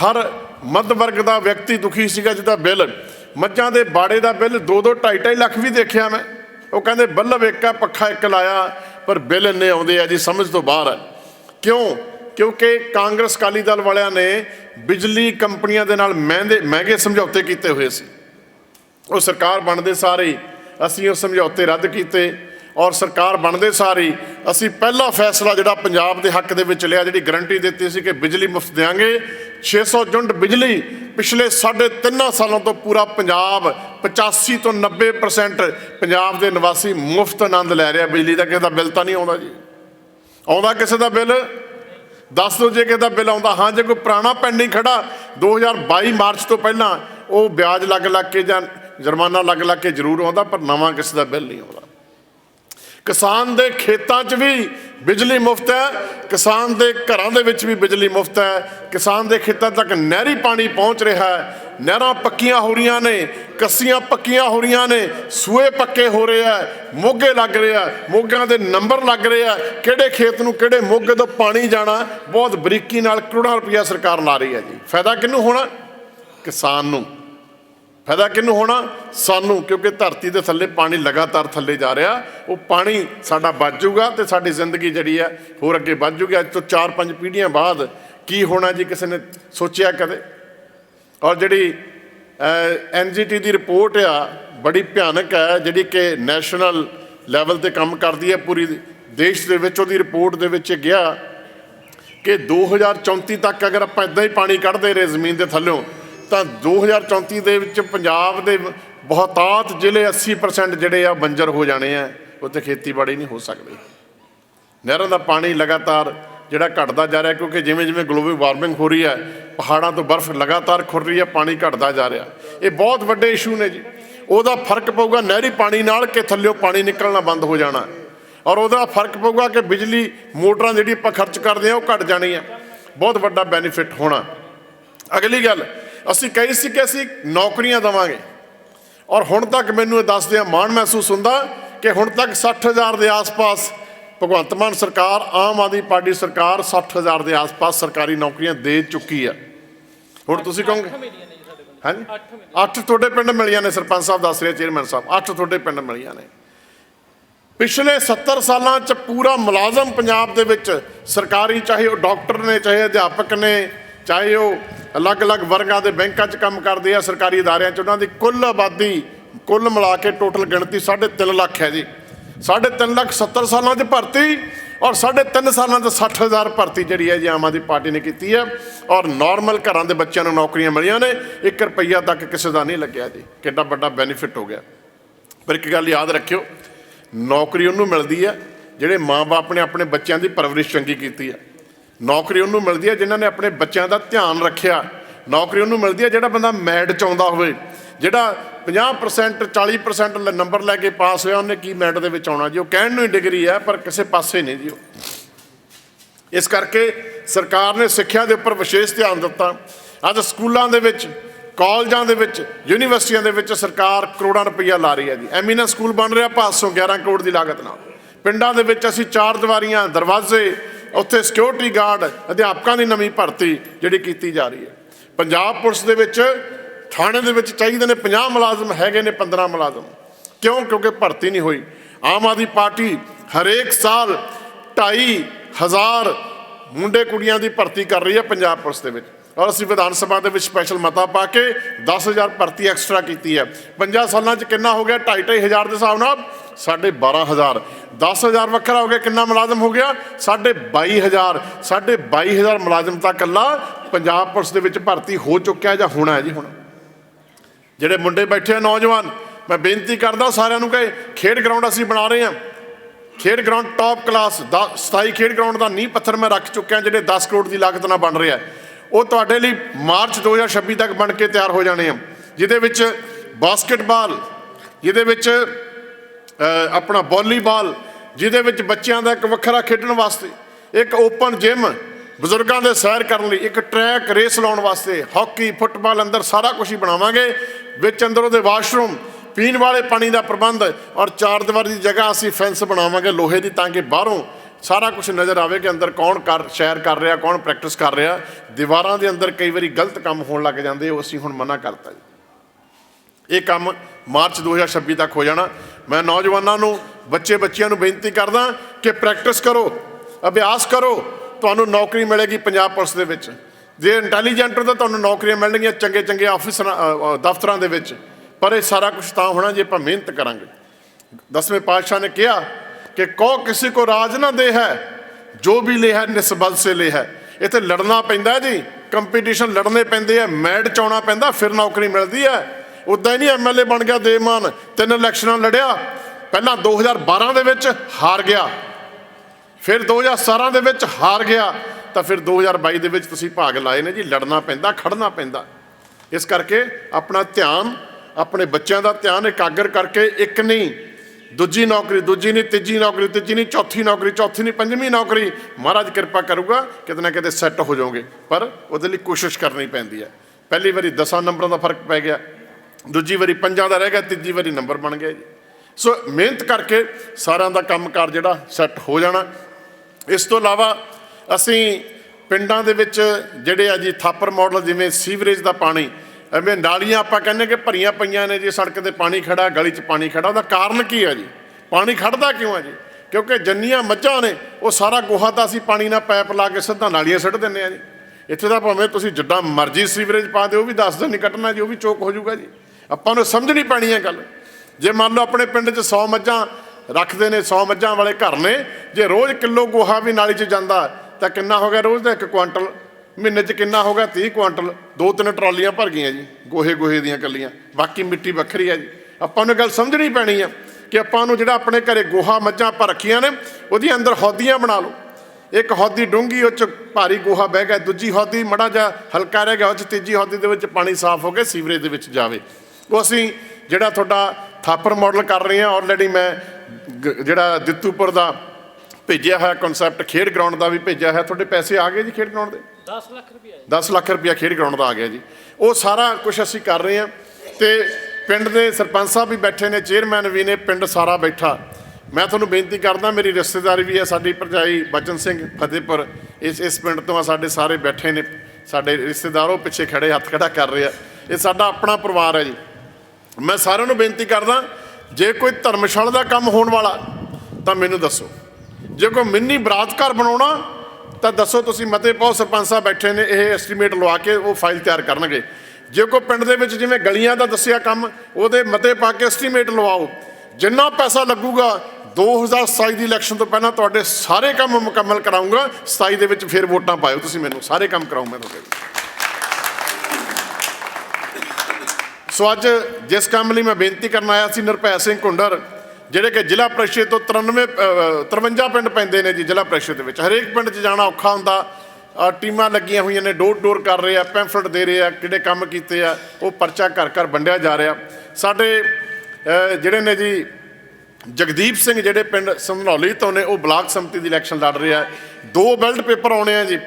ਹਰ ਮੱਧ ਵਰਗ ਦਾ ਵਿਅਕਤੀ ਦੁਖੀ ਸੀਗਾ, ਜਿਹਦਾ ਬਿੱਲ ਮੱਝਾਂ ਦੇ ਬਾੜੇ ਦਾ ਬਿੱਲ 2-2 2.5 ਲੱਖ ਵੀ ਦੇਖਿਆ ਮੈਂ। ਉਹ ਕਹਿੰਦੇ, ਬੱਲਬ ਇੱਕ ਆ, ਪੱਖਾ ਇੱਕ ਲਾਇਆ, ਪਰ ਬਿੱਲ ਇੰਨੇ ਆਉਂਦੇ ਆ ਜੀ, ਸਮਝ ਤੋਂ ਬਾਹਰ ਹੈ ਕਿਉਂ? ਕਿਉਂਕਿ ਕਾਂਗਰਸ ਅਕਾਲੀ ਦਲ ਵਾਲਿਆਂ ਨੇ ਬਿਜਲੀ ਕੰਪਨੀਆਂ ਦੇ ਨਾਲ ਮਹਿੰਦੇ ਮਹਿੰਗੇ ਸਮਝੌਤੇ ਕੀਤੇ ਹੋਏ ਸੀ। ਉਹ ਸਰਕਾਰ ਬਣਦੇ ਸਾਰੇ ਹੀ, ਅਸੀਂ ਉਹ ਸਮਝੌਤੇ ਰੱਦ ਕੀਤੇ ਔਰ ਸਰਕਾਰ ਬਣਦੇ ਸਾਰੇ ਹੀ, ਅਸੀਂ ਪਹਿਲਾ ਫੈਸਲਾ ਜਿਹੜਾ ਪੰਜਾਬ ਦੇ ਹੱਕ ਦੇ ਵਿੱਚ ਲਿਆ, ਜਿਹੜੀ ਗਰੰਟੀ ਦਿੱਤੀ ਸੀ ਕਿ ਬਿਜਲੀ ਮੁਫਤ ਦੇਵਾਂਗੇ 600 ਯੂਨਿਟ ਬਿਜਲੀ ਪਿਛਲੇ ਸਾਢੇ ਤਿੰਨਾਂ ਸਾਲਾਂ ਤੋਂ ਪੂਰਾ ਪੰਜਾਬ 85 ਤੋਂ 90% ਪੰਜਾਬ ਦੇ ਨਿਵਾਸੀ ਮੁਫਤ ਆਨੰਦ ਲੈ ਰਿਹਾ। ਬਿਜਲੀ ਦਾ ਕਿਸੇ ਦਾ ਬਿੱਲ ਤਾਂ ਨਹੀਂ ਆਉਂਦਾ ਜੀ। ਆਉਂਦਾ ਕਿਸੇ ਦਾ ਬਿੱਲ? ਦੱਸ ਦਿਓ ਜੇ ਕਿਸੇ ਬਿੱਲ ਆਉਂਦਾ। ਹਾਂ, ਜੇ ਕੋਈ ਪੁਰਾਣਾ ਪੈਂਡਿੰਗ ਖੜਾ 2022 ਮਾਰਚ ਤੋਂ ਪਹਿਲਾਂ, ਉਹ ਵਿਆਜ ਲੱਗ ਲੱਗ ਕੇ ਜਾਂ ਜੁਰਮਾਨਾ ਲੱਗ ਲੱਗ ਕੇ ਜ਼ਰੂਰ ਆਉਂਦਾ, ਪਰ ਨਵਾਂ ਕਿਸੇ ਦਾ ਬਿੱਲ ਨਹੀਂ ਆਉਂਦਾ। ਕਿਸਾਨ ਦੇ ਖੇਤਾਂ 'ਚ ਵੀ ਬਿਜਲੀ ਮੁਫਤ ਹੈ, ਕਿਸਾਨ ਦੇ ਘਰਾਂ ਦੇ ਵਿੱਚ ਵੀ ਬਿਜਲੀ ਮੁਫਤ ਹੈ, ਕਿਸਾਨ ਦੇ ਖੇਤਾਂ ਤੱਕ ਨਹਿਰੀ ਪਾਣੀ ਪਹੁੰਚ ਰਿਹਾ ਹੈ, ਨਹਿਰਾਂ ਪੱਕੀਆਂ ਹੋ ਰਹੀਆਂ ਨੇ, ਕੱਸੀਆਂ ਪੱਕੀਆਂ ਹੋ ਰਹੀਆਂ ਨੇ, ਸੂਏ ਪੱਕੇ ਹੋ ਰਹੇ ਆ ਮੋਗੇ ਲੱਗ ਰਹੇ ਰਿਹਾ ਮੋਗਿਆਂ ਦੇ ਨੰਬਰ ਲੱਗ ਰਹੇ ਆ ਕਿਹੜੇ ਖੇਤ ਨੂੰ ਕਿਹੜੇ ਮੋਗੇ ਤੋਂ ਪਾਣੀ ਜਾਣਾ, ਬਹੁਤ ਬਰੀਕੀ ਨਾਲ ਕਰੋੜਾਂ ਰੁਪਇਆ ਸਰਕਾਰ ਲਾ ਰਹੀ ਹੈ ਜੀ। ਫਾਇਦਾ ਕਿਹਨੂੰ ਹੋਣਾ? ਕਿਸਾਨ ਨੂੰ। ਫਾਇਦਾ ਕਿਹਨੂੰ ਹੋਣਾ? ਸਾਨੂੰ, ਕਿਉਂਕਿ ਧਰਤੀ ਦੇ ਥੱਲੇ ਪਾਣੀ ਲਗਾਤਾਰ ਥੱਲੇ ਜਾ ਰਿਹਾ। ਉਹ ਪਾਣੀ ਸਾਡਾ ਬਚ ਜਾਊਗਾ ਤੇ ਸਾਡੀ ਜ਼ਿੰਦਗੀ ਜਿਹੜੀ ਹੈ ਹੋਰ ਅੱਗੇ ਵੱਧ ਜੂਗੀ ਅੱਜ ਤੋਂ 4-5 ਪੀੜ੍ਹੀਆਂ ਬਾਅਦ ਕੀ ਹੋਣਾ ਜੀ ਕਿਸੇ ਨੇ ਸੋਚਿਆ ਕਦੇ? ਔਰ ਜਿਹੜੀ ਐਨਜੀਟੀ ਦੀ ਰਿਪੋਰਟ ਆ, ਬੜੀ ਭਿਆਨਕ ਹੈ, ਜਿਹੜੀ ਕਿ ਨੈਸ਼ਨਲ ਲੈਵਲ ਤੇ ਕੰਮ ਕਰਦੀ ਹੈ। ਪੂਰੀ ਦੇਸ਼ ਦੇ ਵਿੱਚ ਉਹਦੀ ਰਿਪੋਰਟ ਦੇ ਵਿੱਚ ਇਹ ਗਿਆ ਕਿ 2034 ਤੱਕ ਅਗਰ ਆਪਾਂ ਇਦਾਂ ਹੀ ਪਾਣੀ ਕੱਢਦੇ ਰਹੇ ਜ਼ਮੀਨ ਦੇ ਥੱਲਿਓਂ ਤਾਂ 2034 ਦੇ ਵਿੱਚ ਪੰਜਾਬ ਦੇ ਬਹੁਤਾਤ ਜ਼ਿਲ੍ਹੇ 80% ਜਿਹੜੇ ਆ ਬੰਜਰ ਹੋ ਜਾਣੇ ਆ, ਉੱਥੇ ਖੇਤੀਬਾੜੀ ਨਹੀਂ ਹੋ ਸਕਦੀ। ਨਹਿਰਾਂ ਦਾ ਪਾਣੀ ਲਗਾਤਾਰ ਜਿਹੜਾ ਘਟਦਾ ਜਾ ਰਿਹਾ, ਕਿਉਂਕਿ ਜਿਵੇਂ ਜਿਵੇਂ ਗਲੋਬਲ ਵਾਰਮਿੰਗ ਹੋ ਰਹੀ ਹੈ, ਪਹਾੜਾਂ ਤੋਂ ਬਰਫ਼ ਲਗਾਤਾਰ ਖੁਰ ਰਹੀ ਹੈ, ਪਾਣੀ ਘਟਦਾ ਜਾ ਰਿਹਾ। ਇਹ ਬਹੁਤ ਵੱਡੇ ਇਸ਼ੂ ਨੇ ਜੀ। ਉਹਦਾ ਫ਼ਰਕ ਪਊਗਾ ਨਹਿਰੀ ਪਾਣੀ ਨਾਲ ਕਿ ਥੱਲਿਓਂ ਪਾਣੀ ਨਿਕਲਣਾ ਬੰਦ ਹੋ ਜਾਣਾ। ਔਰ ਉਹਦਾ ਫ਼ਰਕ ਪਊਗਾ ਕਿ ਬਿਜਲੀ, ਮੋਟਰਾਂ ਜਿਹੜੀ ਆਪਾਂ ਖਰਚ ਕਰਦੇ ਆ, ਉਹ ਘਟ ਜਾਣੀ ਆ। ਬਹੁਤ ਵੱਡਾ ਬੈਨੀਫਿਟ ਹੋਣਾ। ਅਗਲੀ ਗੱਲ ਅਸੀਂ ਕਹੀ ਸੀ ਕਿ ਅਸੀਂ ਨੌਕਰੀਆਂ ਦੇਵਾਂਗੇ। ਔਰ ਹੁਣ ਤੱਕ ਮੈਨੂੰ ਇਹ ਦੱਸਦੇ ਆ ਮਾਣ ਮਹਿਸੂਸ ਹੁੰਦਾ ਕਿ ਹੁਣ ਤੱਕ 60000 ਦੇ ਆਸ-ਪਾਸ ਭਗਵੰਤ ਮਾਨ ਸਰਕਾਰ ਆਮ ਆਦਮੀ ਪਾਰਟੀ ਸਰਕਾਰ 60000 ਦੇ ਆਸ-ਪਾਸ ਸਰਕਾਰੀ ਨੌਕਰੀਆਂ ਦੇ ਚੁੱਕੀ ਆ। ਹੁਣ ਤੁਸੀਂ ਕਹੋਗੇ ਹਾਂਜੀ? 8 ਤੁਹਾਡੇ ਪਿੰਡ ਮਿਲੀਆਂ ਨੇ ਸਰਪੰਚ ਸਾਹਿਬ ਦੱਸ ਰਹੇ ਚੇਅਰਮੈਨ ਸਾਹਿਬ। 8 ਤੁਹਾਡੇ ਪਿੰਡ ਮਿਲੀਆਂ ਨੇ। ਪਿਛਲੇ 70 ਸਾਲਾਂ ਚ ਪੂਰਾ ਮੁਲਾਜ਼ਮ ਪੰਜਾਬ ਦੇ ਵਿੱਚ ਸਰਕਾਰੀ ਚਾਹੇ ਉਹ ਡਾਕਟਰ ਨੇ ਚਾਹੇ ਅਧਿਆਪਕ ਨੇ ਚਾਹੇ ਉਹ ਅਲੱਗ-ਅਲੱਗ ਵਰਗਾਂ ਦੇ ਬੈਂਕਾਂ 'ਚ ਕੰਮ ਕਰਦੇ ਆ, ਸਰਕਾਰੀ ਅਦਾਰਿਆਂ 'ਚ, ਉਹਨਾਂ ਦੀ ਕੁੱਲ ਆਬਾਦੀ, ਕੁੱਲ ਮਿਲਾ ਕੇ ਟੋਟਲ ਗਿਣਤੀ 3.5 ਲੱਖ ਹੈ ਜੀ। 3.5 ਲੱਖ 70 ਸਾਲਾਂ 'ਚ ਭਰਤੀ ਔਰ 3.5 ਸਾਲਾਂ 'ਚ 60000 ਭਰਤੀ ਜਿਹੜੀ ਹੈ ਜੀ ਆਮ ਆਦਮੀ ਪਾਰਟੀ ਨੇ ਕੀਤੀ ਹੈ ਔਰ ਨਾਰਮਲ ਘਰਾਂ ਦੇ ਬੱਚਿਆਂ ਨੂੰ ਨੌਕਰੀਆਂ ਮਿਲੀਆਂ ਨੇ 1 ਰੁਪਈਆ ਤੱਕ ਕਿਸੇ ਦਾ ਨਹੀਂ ਲੱਗਿਆ ਜੀ। ਕਿੰਨਾ ਵੱਡਾ ਬੈਨੀਫਿਟ ਹੋ ਗਿਆ। ਪਰ ਇੱਕ ਗੱਲ ਯਾਦ ਰੱਖਿਓ, ਨੌਕਰੀ ਉਹਨੂੰ ਮਿਲਦੀ ਹੈ, ਜਿਹੜੇ ਮਾਪੇ ਨੇ ਆਪਣੇ ਬੱਚਿਆਂ ਦੀ ਪਰਵਰਿਸ਼ ਚੰਗੀ ਕੀਤੀ ਹੈ। ਨੌਕਰੀ ਉਹਨੂੰ ਮਿਲਦੀ ਹੈ ਜਿਨ੍ਹਾਂ ਨੇ ਆਪਣੇ ਬੱਚਿਆਂ ਦਾ ਧਿਆਨ ਰੱਖਿਆ। ਨੌਕਰੀ ਉਹਨੂੰ ਮਿਲਦੀ ਹੈ ਜਿਹੜਾ ਬੰਦਾ ਮੈਡ ਚ ਆਉਂਦਾ ਹੋਵੇ। ਜਿਹੜਾ 50% 40% ਲ- ਨੰਬਰ ਲੈ ਕੇ ਪਾਸ ਹੋਇਆ, ਉਹਨੇ ਕੀ ਮੈਡ ਦੇ ਵਿੱਚ ਆਉਣਾ ਜੀ? ਉਹ ਕਹਿਣ ਨੂੰ ਹੀ ਡਿਗਰੀ ਹੈ, ਪਰ ਕਿਸੇ ਪਾਸੇ ਨਹੀਂ ਜੀ ਉਹ। ਇਸ ਕਰਕੇ ਸਰਕਾਰ ਨੇ ਸਿੱਖਿਆ ਦੇ ਉੱਪਰ ਵਿਸ਼ੇਸ਼ ਧਿਆਨ ਦਿੱਤਾ। ਅੱਜ ਸਕੂਲਾਂ ਦੇ ਵਿੱਚ, ਕਾਲਜਾਂ ਦੇ ਵਿੱਚ, ਯੂਨੀਵਰਸਿਟੀਆਂ ਦੇ ਵਿੱਚ ਸਰਕਾਰ ਕਰੋੜਾਂ ਰੁਪਈਆ ਲਾ ਰਹੀ ਹੈ ਜੀ। ਐਮੀਨਸ ਸਕੂਲ ਬਣ ਰਿਹਾ 511 ਕਰੋੜ ਦੀ ਲਾਗਤ ਨਾਲ। ਪਿੰਡਾਂ ਦੇ ਵਿੱਚ ਅਸੀਂ ਚਾਰ ਦੀਵਾਰੀਆਂ, ਦਰਵਾਜ਼ੇ, ਉੱਥੇ ਸਿਕਿਉਰਿਟੀ ਗਾਰਡ ਅਧਿਆਪਕਾਂ ਦੀ ਨਵੀਂ ਭਰਤੀ ਜਿਹੜੀ ਕੀਤੀ ਜਾ ਰਹੀ ਹੈ। ਪੰਜਾਬ ਪੁਲਿਸ ਦੇ ਵਿੱਚ ਥਾਣੇ ਦੇ ਵਿੱਚ ਚਾਹੀਦੇ ਨੇ 50 ਮੁਲਾਜ਼ਮ, ਹੈਗੇ ਨੇ 15 ਮੁਲਾਜ਼ਮ। ਕਿਉਂ? ਕਿਉਂਕਿ ਭਰਤੀ ਨਹੀਂ ਹੋਈ। ਆਮ ਆਦਮੀ ਪਾਰਟੀ ਹਰੇਕ ਸਾਲ 2.5 ਹਜ਼ਾਰ ਮੁੰਡੇ ਕੁੜੀਆਂ ਦੀ ਭਰਤੀ ਕਰ ਰਹੀ ਹੈ ਪੰਜਾਬ ਪੁਲਿਸ ਦੇ ਵਿੱਚ। ਔਰ ਅਸੀਂ ਵਿਧਾਨ ਸਭਾ ਦੇ ਵਿੱਚ ਸਪੈਸ਼ਲ ਮਤਾ ਪਾ ਕੇ 10000 ਭਰਤੀ ਐਕਸਟਰਾ ਕੀਤੀ ਹੈ। ਪੰਜਾਂ ਸਾਲਾਂ 'ਚ ਕਿੰਨਾ ਹੋ ਗਿਆ? 2.5 ਹਜ਼ਾਰ ਦੇ ਹਿਸਾਬ ਨਾਲ ਸਾਢੇ 12000 10000 ਵੱਖਰਾ ਹੋ ਗਿਆ, ਕਿੰਨਾ ਮੁਲਾਜ਼ਮ ਹੋ ਗਿਆ? ਸਾਢੇ 22000 ਸਾਢੇ 22000 ਮੁਲਾਜ਼ਮ ਤਾਂ ਇਕੱਲਾ ਪੰਜਾਬ ਪੁਲਿਸ ਦੇ ਵਿੱਚ ਭਰਤੀ ਹੋ ਚੁੱਕਿਆ ਜਾਂ ਹੋਣਾ ਹੈ ਜੀ ਹੁਣ। ਜਿਹੜੇ ਮੁੰਡੇ ਬੈਠੇ ਆ ਨੌਜਵਾਨ, ਮੈਂ ਬੇਨਤੀ ਕਰਦਾ ਸਾਰਿਆਂ ਨੂੰ ਕਿ ਖੇਡ ਗਰਾਊਂਡ ਅਸੀਂ ਬਣਾ ਰਹੇ ਹਾਂ। ਖੇਡ ਗਰਾਊਂਡ ਟਾਪ ਕਲਾਸ 27 ਖੇਡ ਗਰਾਊਂਡ ਦਾ ਨੀਂਹ ਪੱਥਰ ਮੈਂ ਰੱਖ ਚੁੱਕਿਆ, ਜਿਹੜੇ 10 ਕਰੋੜ ਦੀ ਲਾਗਤ ਨਾਲ ਬਣ ਰਿਹਾ ਉਹ ਤੁਹਾਡੇ ਲਈ ਮਾਰਚ 2026 ਤੱਕ ਬਣ ਕੇ ਤਿਆਰ ਹੋ ਜਾਣੇ ਆ। ਜਿਹਦੇ ਵਿੱਚ ਬਾਸਕਟਬਾਲ, ਜਿਹਦੇ ਵਿੱਚ ਆਪਣਾ ਵਾਲੀਬਾਲ, ਜਿਹਦੇ ਵਿੱਚ ਬੱਚਿਆਂ ਦਾ ਇੱਕ ਵੱਖਰਾ ਖੇਡਣ ਵਾਸਤੇ, ਇੱਕ ਓਪਨ ਜਿਮ, ਬਜ਼ੁਰਗਾਂ ਦੇ ਸੈਰ ਕਰਨ ਲਈ, ਇੱਕ ਟਰੈਕ ਰੇਸ ਲਾਉਣ ਵਾਸਤੇ, ਹਾਕੀ, ਫੁੱਟਬਾਲ ਅੰਦਰ ਸਾਰਾ ਕੁਝ ਹੀ ਬਣਾਵਾਂਗੇ। ਵਿੱਚ ਅੰਦਰ ਉਹਦੇ ਵਾਸ਼ਰੂਮ, ਪੀਣ ਵਾਲੇ ਪਾਣੀ ਦਾ ਪ੍ਰਬੰਧ ਔਰ ਚਾਰ ਦੀਵਾਰੀ ਦੀ ਜਗ੍ਹਾ ਅਸੀਂ ਫੈਂਸ ਬਣਾਵਾਂਗੇ ਲੋਹੇ ਦੀ ਤਾਂ ਕਿ ਬਾਹਰੋਂ ਸਾਰਾ ਕੁਝ ਨਜ਼ਰ ਆਵੇ ਕਿ ਅੰਦਰ ਕੌਣ ਕਰ ਸ਼ੈਰ ਕਰ ਰਿਹਾ, ਕੌਣ ਪ੍ਰੈਕਟਿਸ ਕਰ ਰਿਹਾ, ਦੀਵਾਰਾਂ ਦੇ ਅੰਦਰ ਕਈ ਵਾਰੀ ਗਲਤ ਕੰਮ ਹੋਣ ਲੱਗ ਜਾਂਦੇ, ਉਹ ਅਸੀਂ ਹੁਣ ਮਨਾ ਕਰਤਾ ਜੀ। ਇਹ ਕੰਮ ਮਾਰਚ 2026 ਤੱਕ ਹੋ ਜਾਣਾ। ਮੈਂ ਨੌਜਵਾਨਾਂ ਨੂੰ, ਬੱਚੇ ਬੱਚਿਆਂ ਨੂੰ ਬੇਨਤੀ ਕਰਦਾ ਕਿ ਪ੍ਰੈਕਟਿਸ ਕਰੋ, ਅਭਿਆਸ ਕਰੋ। ਤੁਹਾਨੂੰ ਨੌਕਰੀ ਮਿਲੇਗੀ ਪੰਜਾਬ ਪੁਲਿਸ ਦੇ ਵਿੱਚ। ਜੇ ਇੰਟੈਲੀਜੈਂਟ ਹੋ ਤਾਂ ਤੁਹਾਨੂੰ ਨੌਕਰੀਆਂ ਮਿਲਣਗੀਆਂ ਚੰਗੇ ਚੰਗੇ ਆਫਿਸਰਾਂ ਦਫ਼ਤਰਾਂ ਦੇ ਵਿੱਚ। ਪਰ ਇਹ ਸਾਰਾ ਕੁਝ ਤਾਂ ਹੋਣਾ ਜੇ ਆਪਾਂ ਮਿਹਨਤ ਕਰਾਂਗੇ। ਦਸਵੇਂ ਪਾਤਸ਼ਾਹ ਨੇ ਕਿਹਾ ਕਿ ਕੋ ਕਿਸੇ ਕੋ ਰਾਜ ਨਾ ਦੇ ਹੈ, ਜੋ ਵੀ ਲੈ ਹੈ ਨਿਸਬਤ ਸੇ ਲੈ ਹੈ। ਇੱਥੇ ਲੜਨਾ ਪੈਂਦਾ ਜੀ ਕੰਪੀਟੀਸ਼ਨ ਲੜਨੇ ਪੈਂਦੇ ਆ, ਮੈਡ ਚਾਉਣਾ ਪੈਂਦਾ, ਫਿਰ ਨੌਕਰੀ ਮਿਲਦੀ ਹੈ। ਉਦਾਂ ਹੀ ਨਹੀਂ ਐਮਐਲਏ ਬਣ ਗਿਆ ਦੇਮਾਨ ਤਿੰਨ ਇਲੈਕਸ਼ਨਾਂ ਲੜਿਆ, ਪਹਿਲਾਂ 2012 ਦੇ ਵਿੱਚ ਹਾਰ ਗਿਆ, ਫਿਰ 2017 ਦੇ ਵਿੱਚ ਹਾਰ ਗਿਆ, ਤਾਂ ਫਿਰ 2022 ਦੇ ਵਿੱਚ ਤੁਸੀਂ ਭਾਗ ਲਾਏ ਨੇ ਜੀ, ਲੜਨਾ ਪੈਂਦਾ, ਖੜਨਾ ਪੈਂਦਾ। ਇਸ ਕਰਕੇ ਆਪਣਾ ਧਿਆਨ, ਆਪਣੇ ਬੱਚਿਆਂ ਦਾ ਧਿਆਨ ਇਕਾਗਰ ਕਰਕੇ, ਇੱਕ ਨਹੀਂ ਦੂਜੀ ਨੌਕਰੀ, ਦੂਜੀ ਨਹੀਂ, ਤੀਜੀ ਨੌਕਰੀ, ਤੀਜੀ ਨਹੀਂ, ਚੌਥੀ ਨੌਕਰੀ, ਚੌਥੀ ਨਹੀਂ, ਪੰਜਵੀਂ ਨੌਕਰੀ। ਮਹਾਰਾਜ ਕਿਰਪਾ ਕਰੂਗਾ, ਕਿਤੇ ਨਾ ਕਿਤੇ ਸੈੱਟ ਹੋ ਜਾਓਗੇ। ਪਰ ਉਹਦੇ ਲਈ ਕੋਸ਼ਿਸ਼ ਕਰਨੀ ਪੈਂਦੀ ਹੈ। ਪਹਿਲੀ ਵਾਰੀ 10 ਨੰਬਰਾਂ ਦਾ ਫ਼ਰਕ ਪੈ ਗਿਆ। ਦੂਜੀ ਵਾਰੀ ਪੰਜਾਂ ਦਾ ਰਹਿ ਗਿਆ, ਤੀਜੀ ਵਾਰੀ ਨੰਬਰ ਬਣ ਗਿਆ ਜੀ। ਸੋ ਮਿਹਨਤ ਕਰਕੇ ਸਾਰਿਆਂ ਦਾ ਕੰਮਕਾਰ ਜਿਹੜਾ ਸੈੱਟ ਹੋ ਜਾਣਾ। ਇਸ ਤੋਂ ਇਲਾਵਾ ਅਸੀਂ ਪਿੰਡਾਂ ਦੇ ਵਿੱਚ ਜਿਹੜੇ ਆ ਜੀ ਥਾਪਰ ਮਾਡਲ ਜਿਵੇਂ ਸੀਵਰੇਜ ਦਾ ਪਾਣੀ ਐਵੇਂ ਨਾਲੀਆਂ ਆਪਾਂ ਕਹਿੰਦੇ ਕਿ ਭਰੀਆਂ ਪਈਆਂ ਨੇ ਜੀ, ਸੜਕ ਤੇ ਪਾਣੀ ਖੜਾ, ਗਲੀ 'ਚ ਪਾਣੀ ਖੜਾ, ਉਹਦਾ ਕਾਰਨ ਕੀ ਹੈ ਜੀ? ਪਾਣੀ ਖੜਦਾ ਕਿਉਂ ਹੈ ਜੀ? ਕਿਉਂਕਿ ਜੰਨੀਆਂ ਮੱਝਾਂ ਨੇ, ਉਹ ਸਾਰਾ ਗੋਹਾ ਤਾਂ ਅਸੀਂ ਪਾਣੀ ਨਾਲ ਪਾਈਪ ਲਾ ਕੇ ਸਿੱਧਾ ਨਾਲੀਆਂ ਸੁੱਟ ਦਿੰਦੇ ਆ ਜੀ। ਇੱਥੇ ਤਾਂ ਭਾਵੇਂ ਤੁਸੀਂ ਜਿੱਦਾਂ ਮਰਜ਼ੀ ਸੀਵਰੇਜ ਪਾ ਦਿਓ, ਉਹ ਵੀ ਦੱਸ ਦਿਨ ਨਹੀਂ ਕੱਟਣਾ ਜੀ, ਉਹ ਵੀ ਚੋਕ ਹੋ ਜਾਊਗਾ ਜੀ। ਆਪਾਂ ਨੂੰ ਸਮਝਣੀ ਪੈਣੀ ਹੈ ਗੱਲ। ਜੇ ਮੰਨ ਲਓ ਆਪਣੇ ਪਿੰਡ 'ਚ 100 ਮੱਝਾਂ ਰੱਖਦੇ ਨੇ 100 ਮੱਝਾਂ ਵਾਲੇ ਘਰ ਨੇ, ਜੇ ਰੋਜ਼ ਕਿਲੋ ਗੋਹਾ ਵੀ ਨਾਲੀ 'ਚ ਜਾਂਦਾ, ਤਾਂ ਕਿੰਨਾ ਹੋ ਗਿਆ ਰੋਜ਼ ਦਾ 1 ਕੁਆਂਟਲ? ਮਹੀਨੇ 'ਚ ਕਿੰਨਾ ਹੋ ਗਿਆ? 30 ਕੁਆਂਟਲ। ਦੋ ਤਿੰਨ ਟਰਾਲੀਆਂ ਭਰ ਗਈਆਂ ਜੀ ਗੋਹੇ ਗੋਹੇ ਦੀਆਂ ਕੱਲੀਆਂ। ਬਾਕੀ ਮਿੱਟੀ ਵੱਖਰੀ ਹੈ ਜੀ। ਆਪਾਂ ਨੂੰ ਗੱਲ ਸਮਝਣੀ ਪੈਣੀ ਆ ਕਿ ਆਪਾਂ ਨੂੰ ਜਿਹੜਾ ਆਪਣੇ ਘਰੇ ਗੋਹਾ ਮੱਝਾਂ ਆਪਾਂ ਰੱਖੀਆਂ ਨੇ, ਉਹਦੀ ਅੰਦਰ ਹੌਦੀਆਂ ਬਣਾ ਲਓ। ਇੱਕ ਹੌਦੀ ਡੂੰਗੀ ਉਹ ਚ ਭਾਰੀ ਗੋਹਾ ਬਹਿ ਗਿਆ, ਦੂਜੀ ਹੌਦੀ ਮੜਾ ਜਾ ਹਲਕਾ ਰਹਿ ਗਿਆ, ਉਹ ਚ ਤੀਜੀ ਹੌਦੀ ਦੇ ਵਿੱਚ ਪਾਣੀ ਸਾਫ਼ ਹੋ ਕੇ ਸੀਵਰੇਜ ਦੇ ਵਿੱਚ ਜਾਵੇ। ਉਹ ਅਸੀਂ ਜਿਹੜਾ ਤੁਹਾਡਾ ਥਾਪਰ ਮਾਡਲ ਕਰ ਰਹੇ ਹਾਂ ਆਲਰੇਡੀ ਮੈਂ ਗ- ਜਿਹੜਾ ਦਿੱਤੂਪੁਰ ਦਾ ਭੇਜਿਆ ਹੋਇਆ ਕਨਸੈਪਟ ਖੇਡ ਗਰਾਊਂਡ ਦਾ ਵੀ ਭੇਜਿਆ ਹੈ ਤੁਹਾਡੇ ਪੈਸੇ ਆ ਗਏ ਜੀ ਖੇਡ ਗਰਾਊਂਡ ਦੇ? 10 ਲੱਖ ਰੁਪਏ 10 ਲੱਖ ਰੁਪਇਆ ਖੇਡ ਗਰਾਊਂਡ ਦਾ ਆ ਗਿਆ ਜੀ। ਉਹ ਸਾਰਾ ਕੁਝ ਅਸੀਂ ਕਰ ਰਹੇ ਹਾਂ ਤੇ ਪਿੰਡ ਦੇ ਸਰਪੰਚ ਸਾਹਿਬ ਵੀ ਬੈਠੇ ਨੇ ਚੇਅਰਮੈਨ ਵੀ ਨੇ ਪਿੰਡ ਸਾਰਾ ਬੈਠਾ। ਮੈਂ ਤੁਹਾਨੂੰ ਬੇਨਤੀ ਕਰਦਾ ਮੇਰੀ ਰਿਸ਼ਤੇਦਾਰੀ ਵੀ ਹੈ ਸਾਡੀ ਭਰਜਾਈ ਬਚਨ ਸਿੰਘ ਫਤਿਹਪੁਰ ਇਸ ਇਸ ਪਿੰਡ ਤੋਂ ਆ ਸਾਡੇ ਸਾਰੇ ਬੈਠੇ ਨੇ। ਸਾਡੇ ਰਿਸ਼ਤੇਦਾਰੋ ਪਿੱਛੇ ਖੜੇ ਹੱਥ ਖੜਾ ਕਰ ਰਹੇ ਆ। ਇਹ ਸਾਡਾ ਆਪਣਾ ਪਰਿਵਾਰ ਹੈ ਜੀ। ਮੈਂ ਸਾਰਿਆਂ ਨੂੰ ਬੇਨਤੀ ਕਰਦਾ ਜੇ ਕੋਈ ਧਰਮਸ਼ਾਲਾ ਦਾ ਕੰਮ ਹੋਣ ਵਾਲਾ ਤਾਂ ਮੈਨੂੰ ਦੱਸੋ। ਜੇ ਕੋਈ ਮਿੰਨੀ ਬਰਾਤ ਘਰ ਬਣਾਉਣਾ, ਤਾਂ ਦੱਸੋ ਤੁਸੀਂ ਮਤੇ ਪਾਓ, ਸਰਪੰਚ ਸਾਹਿਬ ਬੈਠੇ ਨੇ, ਇਹ ਐਸਟੀਮੇਟ ਲਵਾ ਕੇ ਉਹ ਫਾਈਲ ਤਿਆਰ ਕਰਨਗੇ। ਜੇ ਕੋਈ ਪਿੰਡ ਦੇ ਵਿੱਚ ਜਿਵੇਂ ਗਲੀਆਂ ਦਾ ਦੱਸਿਆ ਕੰਮ, ਉਹਦੇ ਮਤੇ ਪਾ ਕੇ ਐਸਟੀਮੇਟ ਲਵਾਓ। ਜਿੰਨਾ ਪੈਸਾ ਲੱਗੂਗਾ 2027 ਦੀ ਇਲੈਕਸ਼ਨ ਤੋਂ ਪਹਿਲਾਂ ਤੁਹਾਡੇ ਸਾਰੇ ਕੰਮ ਮੁਕੰਮਲ ਕਰਾਉਂਗਾ 27 ਦੇ ਵਿੱਚ ਫਿਰ ਵੋਟਾਂ ਪਾਇਓ ਤੁਸੀਂ ਮੈਨੂੰ, ਸਾਰੇ ਕੰਮ ਕਰਾਉਂ ਮੈਂ ਤੁਹਾਡੇ ਸੋ ਅੱਜ ਜਿਸ ਕੰਮ ਲਈ ਮੈਂ ਬੇਨਤੀ ਕਰਨ ਆਇਆ ਸੀ, ਨਿਰਭੈ ਸਿੰਘ ਕੁੰਡਰ ਜਿਹੜੇ ਕਿ ਜ਼ਿਲ੍ਹਾ ਪ੍ਰੀਸ਼ਦ ਤੋਂ 93 ਅ, 53 ਪਿੰਡ ਪੈਂਦੇ ਨੇ ਜੀ ਜ਼ਿਲ੍ਹਾ ਪ੍ਰੀਸ਼ਦ ਦੇ ਵਿੱਚ। ਹਰੇਕ ਪਿੰਡ 'ਚ ਜਾਣਾ ਔਖਾ ਹੁੰਦਾ। ਟੀਮਾਂ ਲੱਗੀਆਂ ਹੋਈਆਂ ਨੇ ਡੋਰ ਡੋਰ ਕਰ ਰਹੇ ਆ ਪੈਂਫਲਟ ਦੇ ਰਹੇ ਆ ਕਿਹੜੇ ਕੰਮ ਕੀਤੇ ਆ ਉਹ ਪਰਚਾ ਘਰ ਘਰ ਵੰਡਿਆ ਜਾ ਰਿਹਾ। ਸਾਡੇ ਜਿਹੜੇ ਨੇ ਜੀ ਜਗਦੀਪ ਸਿੰਘ ਜਿਹੜੇ ਪਿੰਡ ਸੰਧਨੌਲੀ ਤੋਂ ਨੇ ਉਹ ਬਲਾਕ ਸੰਮਤੀ ਦੀ ਇਲੈਕਸ਼ਨ ਲੜ ਰਿਹਾ ਦੋ ਬੈਲਟ ਪੇਪਰ ਆਉਣੇ ਆ ਜੀ।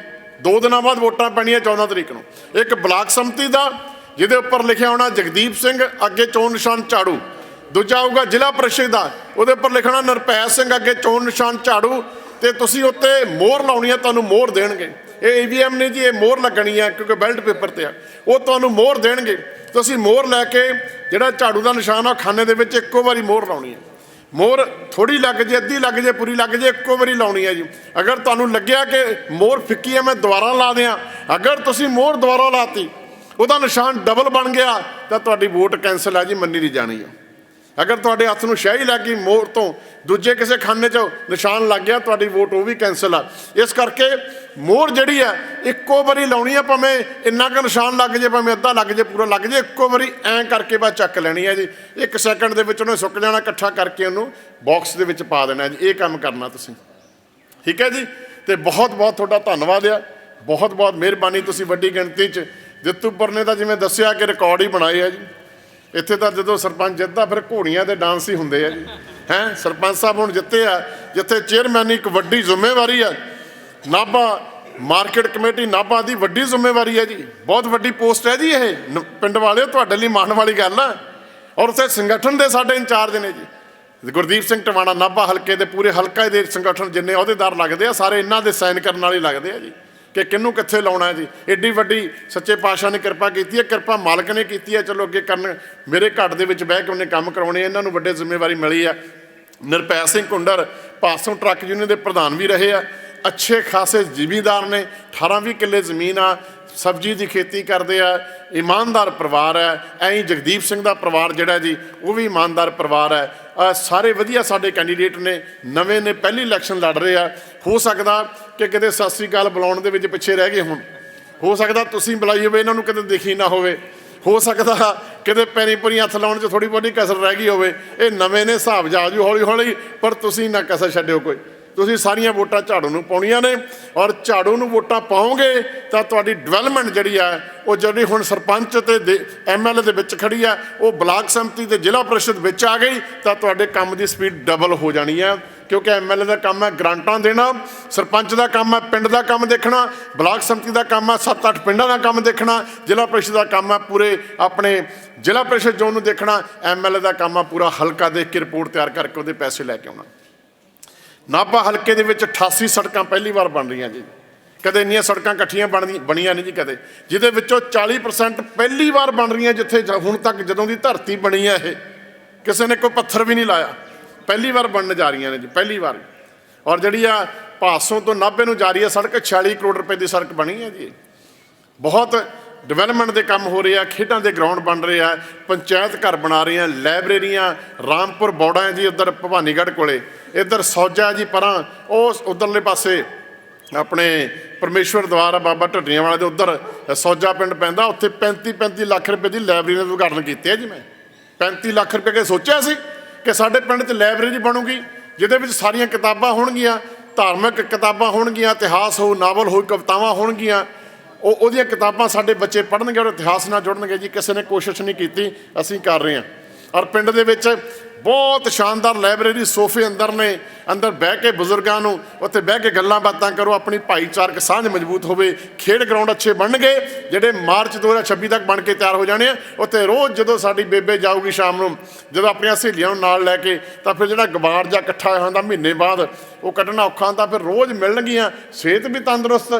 ਦੋ ਦਿਨਾਂ ਬਾਅਦ ਵੋਟਾਂ ਪੈਣੀਆਂ 14 ਤਰੀਕ ਨੂੰ। ਇੱਕ ਬਲਾਕ ਸੰਮਤੀ ਦਾ ਜਿਹਦੇ ਉੱਪਰ ਲਿਖਿਆ ਹੋਣਾ ਜਗਦੀਪ ਸਿੰਘ ਅੱਗੇ ਚੋਣ ਨਿਸ਼ਾਨ ਝਾੜੂ। ਦੂਜਾ ਹੋਊਗਾ ਜ਼ਿਲ੍ਹਾ ਪ੍ਰੀਸ਼ਦ ਦਾ। ਉਹਦੇ ਉੱਪਰ ਲਿਖਣਾ ਨਿਰਪੈ ਸਿੰਘ ਅੱਗੇ ਚੋਣ ਨਿਸ਼ਾਨ ਝਾੜੂ ਤੇ ਤੁਸੀਂ ਉੱਤੇ ਮੋਹਰ ਲਾਉਣੀ ਹੈ ਤੁਹਾਨੂੰ ਮੋਹਰ ਦੇਣਗੇ। ਇਹ ਈਵੀਐਮ ਨੇ ਜੀ, ਇਹ ਮੋਹਰ ਲੱਗਣੀ ਹੈ ਕਿਉਂਕਿ ਬੈਲਟ ਪੇਪਰ ਤੇ ਆ। ਉਹ ਤੁਹਾਨੂੰ ਮੋਹਰ ਦੇਣਗੇ। ਤੁਸੀਂ ਮੋਹਰ ਲੈ ਕੇ ਜਿਹੜਾ ਝਾੜੂ ਦਾ ਨਿਸ਼ਾਨ ਆ ਖਾਨੇ ਦੇ ਵਿੱਚ ਇੱਕੋ ਵਾਰੀ ਮੋਹਰ ਲਾਉਣੀ ਹੈ ਮੋਹਰ ਥੋੜੀ ਲੱਗ ਜੇ, ਅੱਧੀ ਲੱਗ ਜੇ, ਪੂਰੀ ਲੱਗ ਜੇ, ਇੱਕੋ ਵਾਰੀ ਲਾਉਣੀ ਹੈ ਜੀ। ਅਗਰ ਤੁਹਾਨੂੰ ਲੱਗਿਆ ਕਿ ਮੋਹਰ ਫਿੱਕੀ ਹੈ ਮੈਂ ਦੁਬਾਰਾ ਲਾ ਦਿਆਂ। ਅਗਰ ਤੁਸੀਂ ਮੋਹਰ ਦੁਬਾਰਾ ਲਾਤੀ, ਉਹਦਾ ਨਿਸ਼ਾਨ ਡਬਲ ਬਣ ਗਿਆ, ਤਾਂ ਤੁਹਾਡੀ ਵੋਟ ਕੈਨਸਲ ਹੈ ਜੀ, ਮੰਨੀ ਨਹੀਂ ਜਾਣੀ ਹੈ ਅਗਰ ਤੁਹਾਡੇ ਹੱਥ ਨੂੰ ਸ਼ਾਹੀ ਲੱਗ ਗਈ ਮੋਹਰ ਤੋਂ, ਦੂਜੇ ਕਿਸੇ ਖਾਨੇ 'ਚ ਨਿਸ਼ਾਨ ਲੱਗ ਗਿਆ, ਤੁਹਾਡੀ ਵੋਟ ਉਹ ਵੀ ਕੈਨਸਲ ਆ। ਇਸ ਕਰਕੇ ਮੋਹਰ ਜਿਹੜੀ ਆ, ਇੱਕੋ ਵਾਰੀ ਲਾਉਣੀ ਆ ਭਾਵੇਂ ਇੰਨਾ ਕੁ ਨਿਸ਼ਾਨ ਲੱਗ ਜੇ, ਭਾਵੇਂ ਅੱਧਾ ਲੱਗ ਜੇ, ਪੂਰਾ ਲੱਗ ਜੇ, ਇੱਕੋ ਵਾਰੀ ਐਂ ਕਰਕੇ ਬਸ ਚੱਕ ਲੈਣੀ ਆ ਜੀ। ਇੱਕ ਸੈਕਿੰਡ ਦੇ ਵਿੱਚ ਉਹਨੇ ਸੁੱਕ ਜਾਣਾ, ਇਕੱਠਾ ਕਰਕੇ ਉਹਨੂੰ ਬਾਕਸ ਦੇ ਵਿੱਚ ਪਾ ਦੇਣਾ ਜੀ। ਇਹ ਕੰਮ ਕਰਨਾ ਤੁਸੀਂ। ਠੀਕ ਹੈ ਜੀ? ਤੇ ਬਹੁਤ ਬਹੁਤ ਤੁਹਾਡਾ ਧੰਨਵਾਦ ਆ। ਬਹੁਤ ਬਹੁਤ ਮਿਹਰਬਾਨੀ ਤੁਸੀਂ ਵੱਡੀ ਗਿਣਤੀ 'ਚ ਜਿੱਤੂਪੁਰ ਨੇ ਤਾਂ ਜਿਵੇਂ ਦੱਸਿਆ ਕਿ ਰਿਕਾਰਡ ਹੀ ਬਣਾਏ ਆ ਜੀ। ਇੱਥੇ ਤਾਂ ਜਦੋਂ ਸਰਪੰਚ ਜਿੱਤਦਾ, ਫਿਰ ਘੋੜੀਆਂ ਦੇ ਡਾਂਸ ਹੀ ਹੁੰਦੇ ਆ ਜੀ। ਹੈ? ਸਰਪੰਚ ਸਾਹਿਬ ਹੁਣ ਜਿੱਤੇ ਆ, ਜਿੱਥੇ ਚੇਅਰਮੈਨ ਇੱਕ ਵੱਡੀ ਜ਼ਿੰਮੇਵਾਰੀ ਆ। ਨਾਭਾ ਮਾਰਕੀਟ ਕਮੇਟੀ ਨਾਭਾ ਦੀ ਵੱਡੀ ਜ਼ਿੰਮੇਵਾਰੀ ਹੈ ਜੀ। ਬਹੁਤ ਵੱਡੀ ਪੋਸਟ ਹੈ ਜੀ ਇਹ। ਨ- ਪਿੰਡ ਵਾਲਿਓ, ਤੁਹਾਡੇ ਲਈ ਮਾਣ ਵਾਲੀ ਗੱਲ ਆ। ਔਰ ਉੱਥੇ ਸੰਗਠਨ ਦੇ ਸਾਡੇ ਇੰਚਾਰਜ ਨੇ ਜੀ। ਗੁਰਦੀਪ ਸਿੰਘ ਟਵਾਣਾ, ਨਾਭਾ ਹਲਕੇ ਦੇ ਪੂਰੇ ਹਲਕਾ ਦੇ ਸੰਗਠਨ ਜਿੰਨੇ ਅਹੁਦੇਦਾਰ ਲੱਗਦੇ ਆ, ਸਾਰੇ ਇਹਨਾਂ ਦੇ ਸਾਈਨ ਕਰਨ ਵਾਲੇ ਲੱਗਦੇ ਆ ਜੀ। ਕਿ ਕਿਹਨੂੰ ਕਿੱਥੇ ਲਾਉਣਾ ਹੈ ਜੀ? ਏਡੀ ਵੱਡੀ ਸੱਚੇ ਪਾਤਸ਼ਾਹ ਨੇ ਕਿਰਪਾ ਕੀਤੀ ਹੈ, ਕਿਰਪਾ ਮਾਲਕ ਨੇ ਕੀਤੀ ਹੈ। ਚਲੋ ਅੱਗੇ ਕਰਨ, ਮੇਰੇ ਘਰ ਦੇ ਵਿੱਚ ਬਹਿ ਕੇ ਉਹਨੇ ਕੰਮ ਕਰਾਉਣੇ, ਇਹਨਾਂ ਨੂੰ ਵੱਡੇ ਜ਼ਿੰਮੇਵਾਰੀ ਮਿਲੀ ਆ ਨਿਰਪੈ ਸਿੰਘ ਕੁੰਡਰ ਪਾਸੋਂ ਟਰੱਕ ਯੂਨੀਅਨ ਦੇ ਪ੍ਰਧਾਨ ਵੀ ਰਹੇ ਆ। ਅੱਛੇ ਖਾਸੇ ਜ਼ਿਮੀਂਦਾਰ ਨੇ 18 20 ਕਿੱਲੇ ਜ਼ਮੀਨ ਆ, ਸਬਜ਼ੀ ਦੀ ਖੇਤੀ ਕਰਦੇ ਆ, ਇਮਾਨਦਾਰ ਪਰਿਵਾਰ ਹੈ। ਐਂ ਜਗਦੀਪ ਸਿੰਘ ਦਾ ਪਰਿਵਾਰ ਜਿਹੜਾ ਜੀ, ਉਹ ਵੀ ਇਮਾਨਦਾਰ ਪਰਿਵਾਰ ਹੈ। ਸਾਰੇ ਵਧੀਆ ਸਾਡੇ ਕੈਂਡੀਡੇਟ ਨੇ, ਨਵੇਂ ਨੇ, ਪਹਿਲੀ ਇਲੈਕਸ਼ਨ ਲੜ ਰਹੇ ਆ। ਹੋ ਸਕਦਾ ਕਿ ਕਿਤੇ ਸਤਿ ਸ੍ਰੀ ਅਕਾਲ ਬੁਲਾਉਣ ਦੇ ਵਿੱਚ ਪਿੱਛੇ ਰਹਿ ਗਏ ਹੁਣ। ਹੋ ਸਕਦਾ ਤੁਸੀਂ ਬੁਲਾਈ ਹੋਵੇ, ਇਹਨਾਂ ਨੂੰ ਕਿਤੇ ਦੇਖੀ ਨਾ ਹੋਵੇ। ਹੋ ਸਕਦਾ ਕਿਤੇ ਪੈਰੀ ਪੁਰੀ ਹੱਥ ਲਾਉਣ 'ਚ ਥੋੜੀ ਬਹੁਤੀ ਕਸਰ ਰਹਿ ਗਈ ਹੋਵੇ। ਇਹ ਨਵੇਂ ਨੇ, ਹਿਸਾਬ ਜਾ ਹੌਲੀ ਹੌਲੀ ਪਰ ਤੁਸੀਂ ਨਾ ਕਸਰ ਛੱਡਿਓ ਕੋਈ। ਤੁਸੀਂ ਸਾਰੀਆਂ ਵੋਟਾਂ ਝਾੜੂ ਨੂੰ ਪਾਉਣੀਆਂ ਨੇ ਔਰ ਝਾੜੂ ਨੂੰ ਵੋਟਾਂ ਪਾਓਗੇ ਤਾਂ ਤੁਹਾਡੀ ਡਿਵੈਲਪਮੈਂਟ ਜਿਹੜੀ ਆ ਉਹ ਜਿਹੜੀ ਹੁਣ ਸਰਪੰਚ ਤੇ ਐਮਐਲਏ ਦੇ ਵਿੱਚ ਖੜੀ ਆ ਉਹ ਬਲਾਕ ਸੰਮਤੀ ਤੇ ਜ਼ਿਲ੍ਹਾ ਪ੍ਰੀਸ਼ਦ ਵਿੱਚ ਆ ਗਈ, ਤਾਂ ਤੁਹਾਡੇ ਕੰਮ ਦੀ ਸਪੀਡ ਡਬਲ ਹੋ ਜਾਣੀ ਆ ਕਿਉਂਕਿ ਐਮਐਲਏ ਦਾ ਕੰਮ ਹੈ ਗ੍ਰਾਂਟਾਂ ਦੇਣਾ, ਸਰਪੰਚ ਦਾ ਕੰਮ ਹੈ ਪਿੰਡ ਦਾ ਕੰਮ ਦੇਖਣਾ, ਬਲਾਕ ਸੰਮਤੀ ਦਾ ਕੰਮ ਹੈ 7-8 ਪਿੰਡਾਂ ਦਾ ਕੰਮ ਦੇਖਣਾ, ਜ਼ਿਲ੍ਹਾ ਪ੍ਰੀਸ਼ਦ ਦਾ ਕੰਮ ਹੈ ਪੂਰੇ ਆਪਣੇ ਜ਼ਿਲ੍ਹਾ ਪ੍ਰੀਸ਼ਦ ਜ਼ੋਨ ਨੂੰ ਦੇਖਣਾ ਐਮਐਲਏ ਦਾ ਕੰਮ ਆ ਪੂਰਾ ਹਲਕਾ ਦੇਖ ਕੇ ਰਿਪੋਰਟ ਤਿਆਰ ਕਰਕੇ ਉਹਦੇ ਪੈਸੇ ਲੈ ਕੇ ਆਉਣਾ। ਨਾਭਾ ਹਲਕੇ ਦੇ ਵਿੱਚ 88 ਸੜਕਾਂ ਪਹਿਲੀ ਵਾਰ ਬਣ ਰਹੀਆਂ ਜੀ। ਕਦੇ ਇੰਨੀਆਂ ਸੜਕਾਂ ਇਕੱਠੀਆਂ ਬਣਦੀਆਂ ਬਣੀਆਂ ਨਹੀਂ ਜੀ ਕਦੇ। ਜਿਹਦੇ ਵਿੱਚੋਂ 40% ਪਹਿਲੀ ਵਾਰ ਬਣ ਰਹੀਆਂ ਜਿੱਥੇ ਹੁਣ ਤੱਕ ਜਦੋਂ ਦੀ ਧਰਤੀ ਬਣੀ ਹੈ ਇਹ, ਕਿਸੇ ਨੇ ਕੋਈ ਪੱਥਰ ਵੀ ਨਹੀਂ ਲਾਇਆ। ਪਹਿਲੀ ਵਾਰ ਬਣਨ ਜਾ ਰਹੀਆਂ ਨੇ ਜੀ, ਪਹਿਲੀ ਵਾਰ। ਔਰ ਜਿਹੜੀ ਆ ਭਾਸੋਂ ਤੋਂ ਨਾਭੇ ਨੂੰ ਜਾ ਰਹੀ ਹੈ ਸੜਕ 46 ਕਰੋੜ ਰੁਪਏ ਦੀ ਸੜਕ ਬਣੀ ਹੈ ਜੀ। ਬਹੁਤ ਡਿਵੈਲਪਮੈਂਟ ਦੇ ਕੰਮ ਹੋ ਰਹੇ ਆ, ਖੇਡਾਂ ਦੇ ਗਰਾਊਂਡ ਬਣ ਰਹੇ ਆ, ਪੰਚਾਇਤ ਘਰ ਬਣਾ ਰਹੇ ਆ, ਲਾਇਬ੍ਰੇਰੀਆਂ, ਰਾਮਪੁਰ ਬੌੜਾ ਹੈ ਜੀ ਉਧਰ, ਭਵਾਨੀਗੜ੍ਹ ਕੋਲੇ। ਇੱਧਰ ਸੌਜਾ ਜੀ ਪਰਾਂ ਉਸ ਉਧਰਲੇ ਪਾਸੇ ਆਪਣੇ ਪਰਮੇਸ਼ਵਰ ਦਵਾਰ ਆ, ਬਾਬਾ ਢੱਡੀਆਂ ਵਾਲੇ ਦੇ ਉਧਰ ਸੌਜਾ ਪਿੰਡ ਪੈਂਦਾ, ਉੱਥੇ 35 35 ਲੱਖ ਰੁਪਏ ਦੀ ਲਾਇਬ੍ਰੇਰੀ ਦਾ ਉਦਘਾਟਨ ਕੀਤੇ ਆ ਜੀ ਮੈਂ। 35 ਲੱਖ ਰੁਪਏ ਕੇ ਸੋਚਿਆ ਸੀ ਕਿ ਸਾਡੇ ਪਿੰਡ 'ਚ ਲਾਇਬ੍ਰੇਰੀ ਬਣੂਗੀ, ਜਿਹਦੇ ਵਿੱਚ ਸਾਰੀਆਂ ਕਿਤਾਬਾਂ ਹੋਣਗੀਆਂ, ਧਾਰਮਿਕ ਕਿਤਾਬਾਂ ਹੋਣਗੀਆਂ, ਇਤਿਹਾਸ ਹੋ, ਨਾਵਲ ਹੋ, ਕਵਿਤਾਵਾਂ ਹੋਣਗੀਆਂ ਉਹ ਉਹਦੀਆਂ ਕਿਤਾਬਾਂ ਸਾਡੇ ਬੱਚੇ ਪੜ੍ਹਨਗੇ ਔਰ ਇਤਿਹਾਸ ਨਾਲ ਜੁੜਨਗੇ ਜੀ, ਕਿਸੇ ਨੇ ਕੋਸ਼ਿਸ਼ ਨਹੀਂ ਕੀਤੀ, ਅਸੀਂ ਕਰ ਰਹੇ ਹਾਂ। ਔਰ ਪਿੰਡ ਦੇ ਵਿੱਚ ਬਹੁਤ ਸ਼ਾਨਦਾਰ ਲਾਇਬ੍ਰੇਰੀ ਸੋਫੇ ਅੰਦਰ ਨੇ, ਅੰਦਰ ਬਹਿ ਕੇ ਬਜ਼ੁਰਗਾਂ ਨੂੰ, ਉੱਥੇ ਬਹਿ ਕੇ ਗੱਲਾਂ ਬਾਤਾਂ ਕਰੋ, ਆਪਣੀ ਭਾਈਚਾਰਕ ਸਾਂਝ ਮਜ਼ਬੂਤ ਹੋਵੇ, ਖੇਡ ਗਰਾਊਂਡ ਅੱਛੇ ਬਣਨਗੇ, ਜਿਹੜੇ ਮਾਰਚ 2026 ਤੱਕ ਬਣ ਕੇ ਤਿਆਰ ਹੋ ਜਾਣੇ ਆ, ਉੱਥੇ ਰੋਜ਼ ਜਦੋਂ ਸਾਡੀ ਬੇਬੇ ਜਾਊਗੀ ਸ਼ਾਮ ਨੂੰ, ਜਦੋਂ ਆਪਣੀਆਂ ਸਹੇਲੀਆਂ ਨੂੰ ਨਾਲ ਲੈ ਕੇ, ਤਾਂ ਫਿਰ ਜਿਹੜਾ ਗਵਾਰ ਜਾਂ ਇਕੱਠਾ ਹੋਇਆ ਹੁੰਦਾ ਮਹੀਨੇ ਬਾਅਦ ਉਹ ਕੱਢਣਾ ਔਖਾ ਹੁੰਦਾ, ਫਿਰ ਰੋਜ਼ ਮਿਲਣਗੀਆਂ, ਸਿਹਤ ਵੀ ਤੰਦਰੁਸਤ